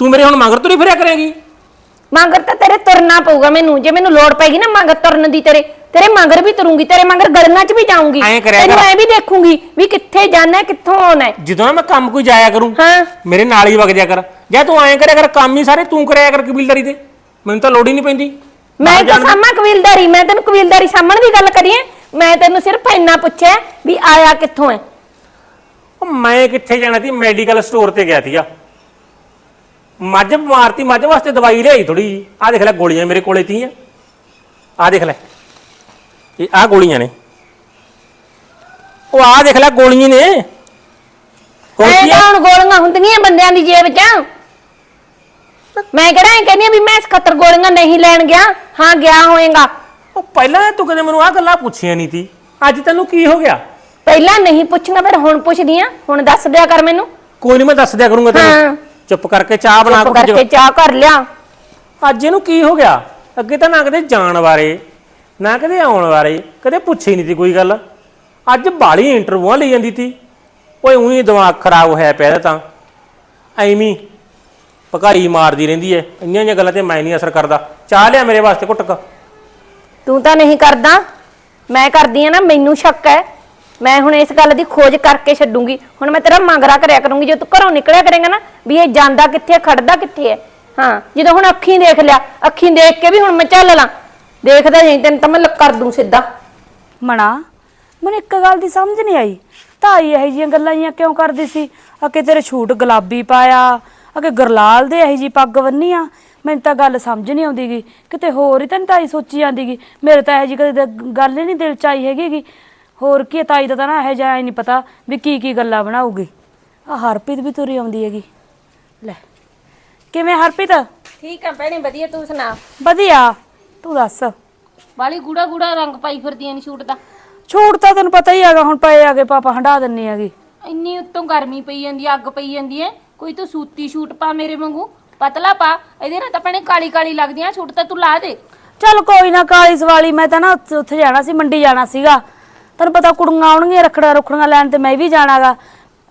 ਤੂੰ ਮੇਰੇ ਹੁਣ ਮਗਰ ਤੁਰੀ ਫਿਰਿਆ ਕਰੇਂਗੀ? ਮਗਰ ਤਾਂ ਤੇਰੇ ਤੁਰਨਾ ਪਊਗਾ ਮੈਨੂੰ। ਜੇ ਮੈਨੂੰ ਲੋੜ ਪੈਗੀ ਨਾ ਮਗਰ ਤੁਰਨ ਦੀ ਤੇਰੇ ਤੇਰੇ ਮਗਰ ਵੀ ਤੁਰੂੰਗੀ ਤੇਰੇ ਮਗਰ ਗਲੀਆਂ 'ਚ ਵੀ ਜਾਊਂਗੀ। ਐਂ ਕਰਿਆ ਤੈਨੂੰ ਕਰ। ਐ ਵੀ ਦੇਖੂੰਗੀ ਵੀ ਕਿੱਥੇ ਜਾਣਾ ਕਿੱਥੋਂ ਆਉਣਾ। ਹੈ। ਜਦੋਂ ਨਾ ਮੈਂ ਕੰਮ ਕੋਈ ਜਾਇਆ ਕਰੂੰ ਹਾਂ। ਮੇਰੇ ਨਾਲ ਹੀ ਵਗ ਜਾ ਕਰ। ਜਾਂ ਤੂੰ ਐਂ ਕਰਿਆ ਕਰ ਕੰਮ ਹੀ ਸਾਰੇ ਤੂੰ ਕਰਿਆ ਕਰ ਕਬੀਲਦਾਰੀ ਤੇ। ਮੈਨੂੰ ਤਾਂ ਲੋੜ ਹੀ ਨਹੀਂ ਪੈਂਦੀ। ਮੈਂ ਤਾਂ ਦੀ। ਸਾਮਾ ਕਬੀਲਦਾਰੀ ਮੈਂ ਤੈਨੂੰ ਕਬੀਲਦਾਰੀ ਸਾਹਮਣ ਦੀ ਗੱਲ ਕਰੀਏ ਮੈਂ ਤੈਨੂੰ ਸਿਰਫ ਇੰਨਾ ਪੁੱਛਿਆ ਵੀ ਆਇਆ ਕਿੱਥੋਂ ਹੈ ਉਹ ਮੈਂ ਕਿੱਥੇ ਜਾਣਾ ਸੀ? ਮੈਡੀਕਲ ਸਟੋਰ ਤੇ ਗਿਆ ਸੀਗਾ। ਮੱਝ ਮਾਰਤੀ ਮੱਝ ਵਾਸਤੇ ਦਵਾਈ ਲਿਆਈ ਥੋੜੀ ਜੀ ਆਹ ਦੇਖ ਲੈ ਗੋਲੀਆਂ ਮੇਰੇ ਕੋਲੇ ਤੀਆਂ। ਆਹ ਦੇਖ ਲੈ ਇਹ ਆਹ ਗੋਲੀਆਂ ਨੇ। ਉਹ ਆਹ ਦੇਖ ਲੈ ਗੋਲੀਆਂ ਨੇ। ਕੌਣ ਐ ਸੀ ਤਾਂ ਆ? ਹੁਣ ਗੋਲੀਆਂ ਹੁੰਦੀਆਂ ਬੰਦਿਆਂ ਦੀ ਜੇਬ 'ਚ। ਮੈਂ ਕਿਹੜਾ ਇਹ ਕਹਿੰਦੀ ਆ ਵੀ ਮੈਂ ਇਸ ਖਤਰ ਗੋਲੀਆਂ ਨਹੀਂ ਲੈਣ ਗਿਆ। ਹਾਂ ਗਿਆ ਹੋਏਗਾ। ਉਹ ਪਹਿਲਾਂ ਤੂੰ ਕਦੇ ਮੈਨੂੰ ਆਹ ਗੱਲਾਂ ਪੁੱਛੀਆਂ ਨਹੀਂ ਤੀ। ਅੱਜ ਤੈਨੂੰ ਕੀ ਹੋ ਗਿਆ? ਪਹਿਲਾਂ ਨਹੀਂ ਪੁੱਛਣਾ ਫਿਰ ਹੁਣ ਪੁੱਛਦੀ ਆ। ਹੁਣ ਦੱਸ ਦਿਆ ਕਰ ਮੈਨੂੰ। ਕੋਈ ਨਹੀਂ ਮੈਂ ਦੱਸ ਦਿਆ ਕਰੂੰਗਾ ਹਾਂ। ਚੁੱਪ ਕਰਕੇ ਚਾਹ ਬਣਾ ਚੁੱਪ ਕੇ ਕਰਕੇ ਚਾਹ ਕਰ ਲਿਆ। ਅੱਜ ਇਹਨੂੰ ਕੀ ਹੋ ਗਿਆ? ਅੱਗੇ ਤਾਂ ਨਾ ਕਦੇ ਜਾਣ ਬਾਰੇ ਨਾ ਕਦੇ ਆਉਣ ਬਾਰੇ ਕਦੇ ਪੁੱਛੀ ਨਹੀਂ ਤੀ ਕੋਈ ਗੱਲ। ਅੱਜ ਬਾਲੀ ਇੰਟਰਵਿਊਆਂ ਲਈ ਜਾਂਦੀ ਤੀ। ਓਏ ਉਹੀ ਦਿਮਾਗ ਖਰਾਬ ਹੋਇਆ ਪਿਆ ਇਹਦਾ ਤਾਂ। ਐਵੇਂ ਭਕਾਈ ਮਾਰਦੀ ਰਹਿੰਦੀ ਐ। ਇੰਨੀਆਂ ਜਿਹੀਆਂ ਗੱਲਾਂ ਤੇ ਮੈਂ ਨਹੀਂ ਅਸਰ ਕਰਦਾ। ਚਾਹ ਲਿਆ ਮੇਰੇ ਵਾਸਤੇ ਘੁੱਟਕ ਤੂੰ ਤਾਂ ਨਹੀਂ ਕਰਦਾ। ਮੈਂ ਕਰਦੀ ਆ ਨਾ ਮੈਨੂੰ ਸ਼ੱਕ ਹੈ ਮੈਂ ਹੁਣ ਇਸ ਗੱਲ ਦੀ ਖੋਜ ਕਰਕੇ ਛੱਡੂੰਗੀ। ਹੁਣ ਮੈਂ ਤੇਰਾ ਮੰਗਰਾ ਕਰਿਆ ਕਰੂੰਗੀ। ਜੇ ਤੂੰ ਘਰੋਂ ਨਿਕਲਿਆ ਕਰੇਗਾ ਨਾ ਵੀ ਇਹ ਜਾਂਦਾ ਕਿੱਥੇ ਖੜਦਾ ਕਿੱਥੇ ਹੈ ਹਾਂ, ਜਦੋਂ ਹੁਣ ਅੱਖੀਂ ਦੇਖ ਲਿਆ, ਅੱਖੀਂ ਦੇਖ ਕੇ ਵੀ ਹੁਣ ਮੈਂ ਚੱਲ ਲਾਂ। ਦੇਖਦਾ ਜਾਈ ਤੈਨੂੰ ਤਾਂ ਮੈਂ ਲ- ਕਰ ਦੂੰ ਸਿੱਧਾ। ਮਣਾ ਮੈਨੂੰ ਇੱਕ ਗੱਲ ਦੀ ਸਮਝ ਨਹੀਂ ਆਈ। ਤਾਈ ਇਹੋ ਜਿਹੀਆਂ ਗੱਲਾਂ ਜੀਆਂ ਕਿਉਂ ਕਰਦੀ ਸੀ? ਅਕੇ ਤੇਰੇ ਛੂਟ ਗੁਲਾਬੀ ਪਾਇਆ ਅਕੇ ਗਰਲਾਲ ਦੇ ਇਹੋ ਜੀ ਪੱਗ ਬੰਨੀ ਆ ਮੈਨੂੰ ਤਾਂ ਗੱਲ ਸਮਝ ਨਹੀਂ ਆਉਂਦੀਗੀ। ਕਿਤੇ ਹੋਰ ਹੀ ਤਾਂ ਨੀ ਤਾਈ ਸੋਚੀ ਜਾਂਦੀਗੀ। ਮੇਰੇ ਤਾਂ ਇਹੋ ਜੀ ਕਦੇ ਤਾਂ ਗੱਲ ਹੀ ਨਹੀਂ ਦਿਲ ਚ ਆਈ ਹੈਗੀਗੀ। ਹੋਰ ਕੀ ਹੈ, ਤਾਈ ਦਾ ਤਾਂ ਨਾ ਇਹੋ ਜਿਹਾ ਨਹੀਂ ਪਤਾ ਵੀ ਕੀ ਕੀ ਗੱਲਾਂ ਬਣਾਉਗੀ ਆ ਹਰਪ੍ਰੀਤ ਵੀ ਤੁਰੀ ਆਉਂਦੀ ਹੈਗੀ। ਲੈ ਕਿਵੇਂ ਹਰਪ੍ਰੀਤ? ਠੀਕ ਆ ਭੈਣੇ ਵਧੀਆ ਤੂੰ ਸੁਣਾ? ਵਧੀਆ ਤੂੰ ਦੱਸ। ਬਾਲੀ ਗੂੜਾ ਗੂੜਾ ਰੰਗ ਪਾਈ ਫਿਰਦੀਆਂ ਨੀ ਸ਼ੂਟ ਦਾ? ਛੂਟ ਤਾਂ ਤੈਨੂੰ ਪਤਾ ਹੀ ਹੈਗਾ ਹੁਣ ਪਏ ਆਗੇ ਪਾਪਾ ਹੰਡਾ ਦਿੰਨੀ ਹੈਗੀ। ਇੰਨੀ ਉੱਤੋਂ ਗਰਮੀ ਪਈ ਜਾਂਦੀ ਆ, ਅੱਗ ਪਈ ਜਾਂਦੀ ਐ। ਕੋਈ ਤੂੰ ਸੂਤੀ ਸ਼ੂਟ ਪਾ ਮੇਰੇ ਵਾਂਗੂ ਪਤਲਾ ਪਾ। ਇਹਦੇ ਨਾਲ ਤਾਂ ਭੈਣੇ ਕਾਲੀ ਕਾਲੀ ਲੱਗਦੀਆਂ ਸ਼ੂਟ ਤਾਂ ਤੂੰ ਲਾ ਦੇ। ਚੱਲ ਕੋਈ ਨਾ ਕਾਲੀ ਸਵਾਲੀ ਮੈਂ ਤਾਂ ਨਾ ਉੱਥੇ- ਉੱਥੇ ਜਾਣਾ ਸੀ ਮੰਡੀ ਜਾਣਾ ਸੀਗਾ। ਤੈਨੂੰ ਪਤਾ ਕੁੜੀਆਂ ਆਉਣਗੀਆਂ ਰੱਖੜਾ ਰੁਖੜੀਆਂ ਲੈਣ ਤੇ ਮੈਂ ਵੀ ਜਾਣਾਗਾ।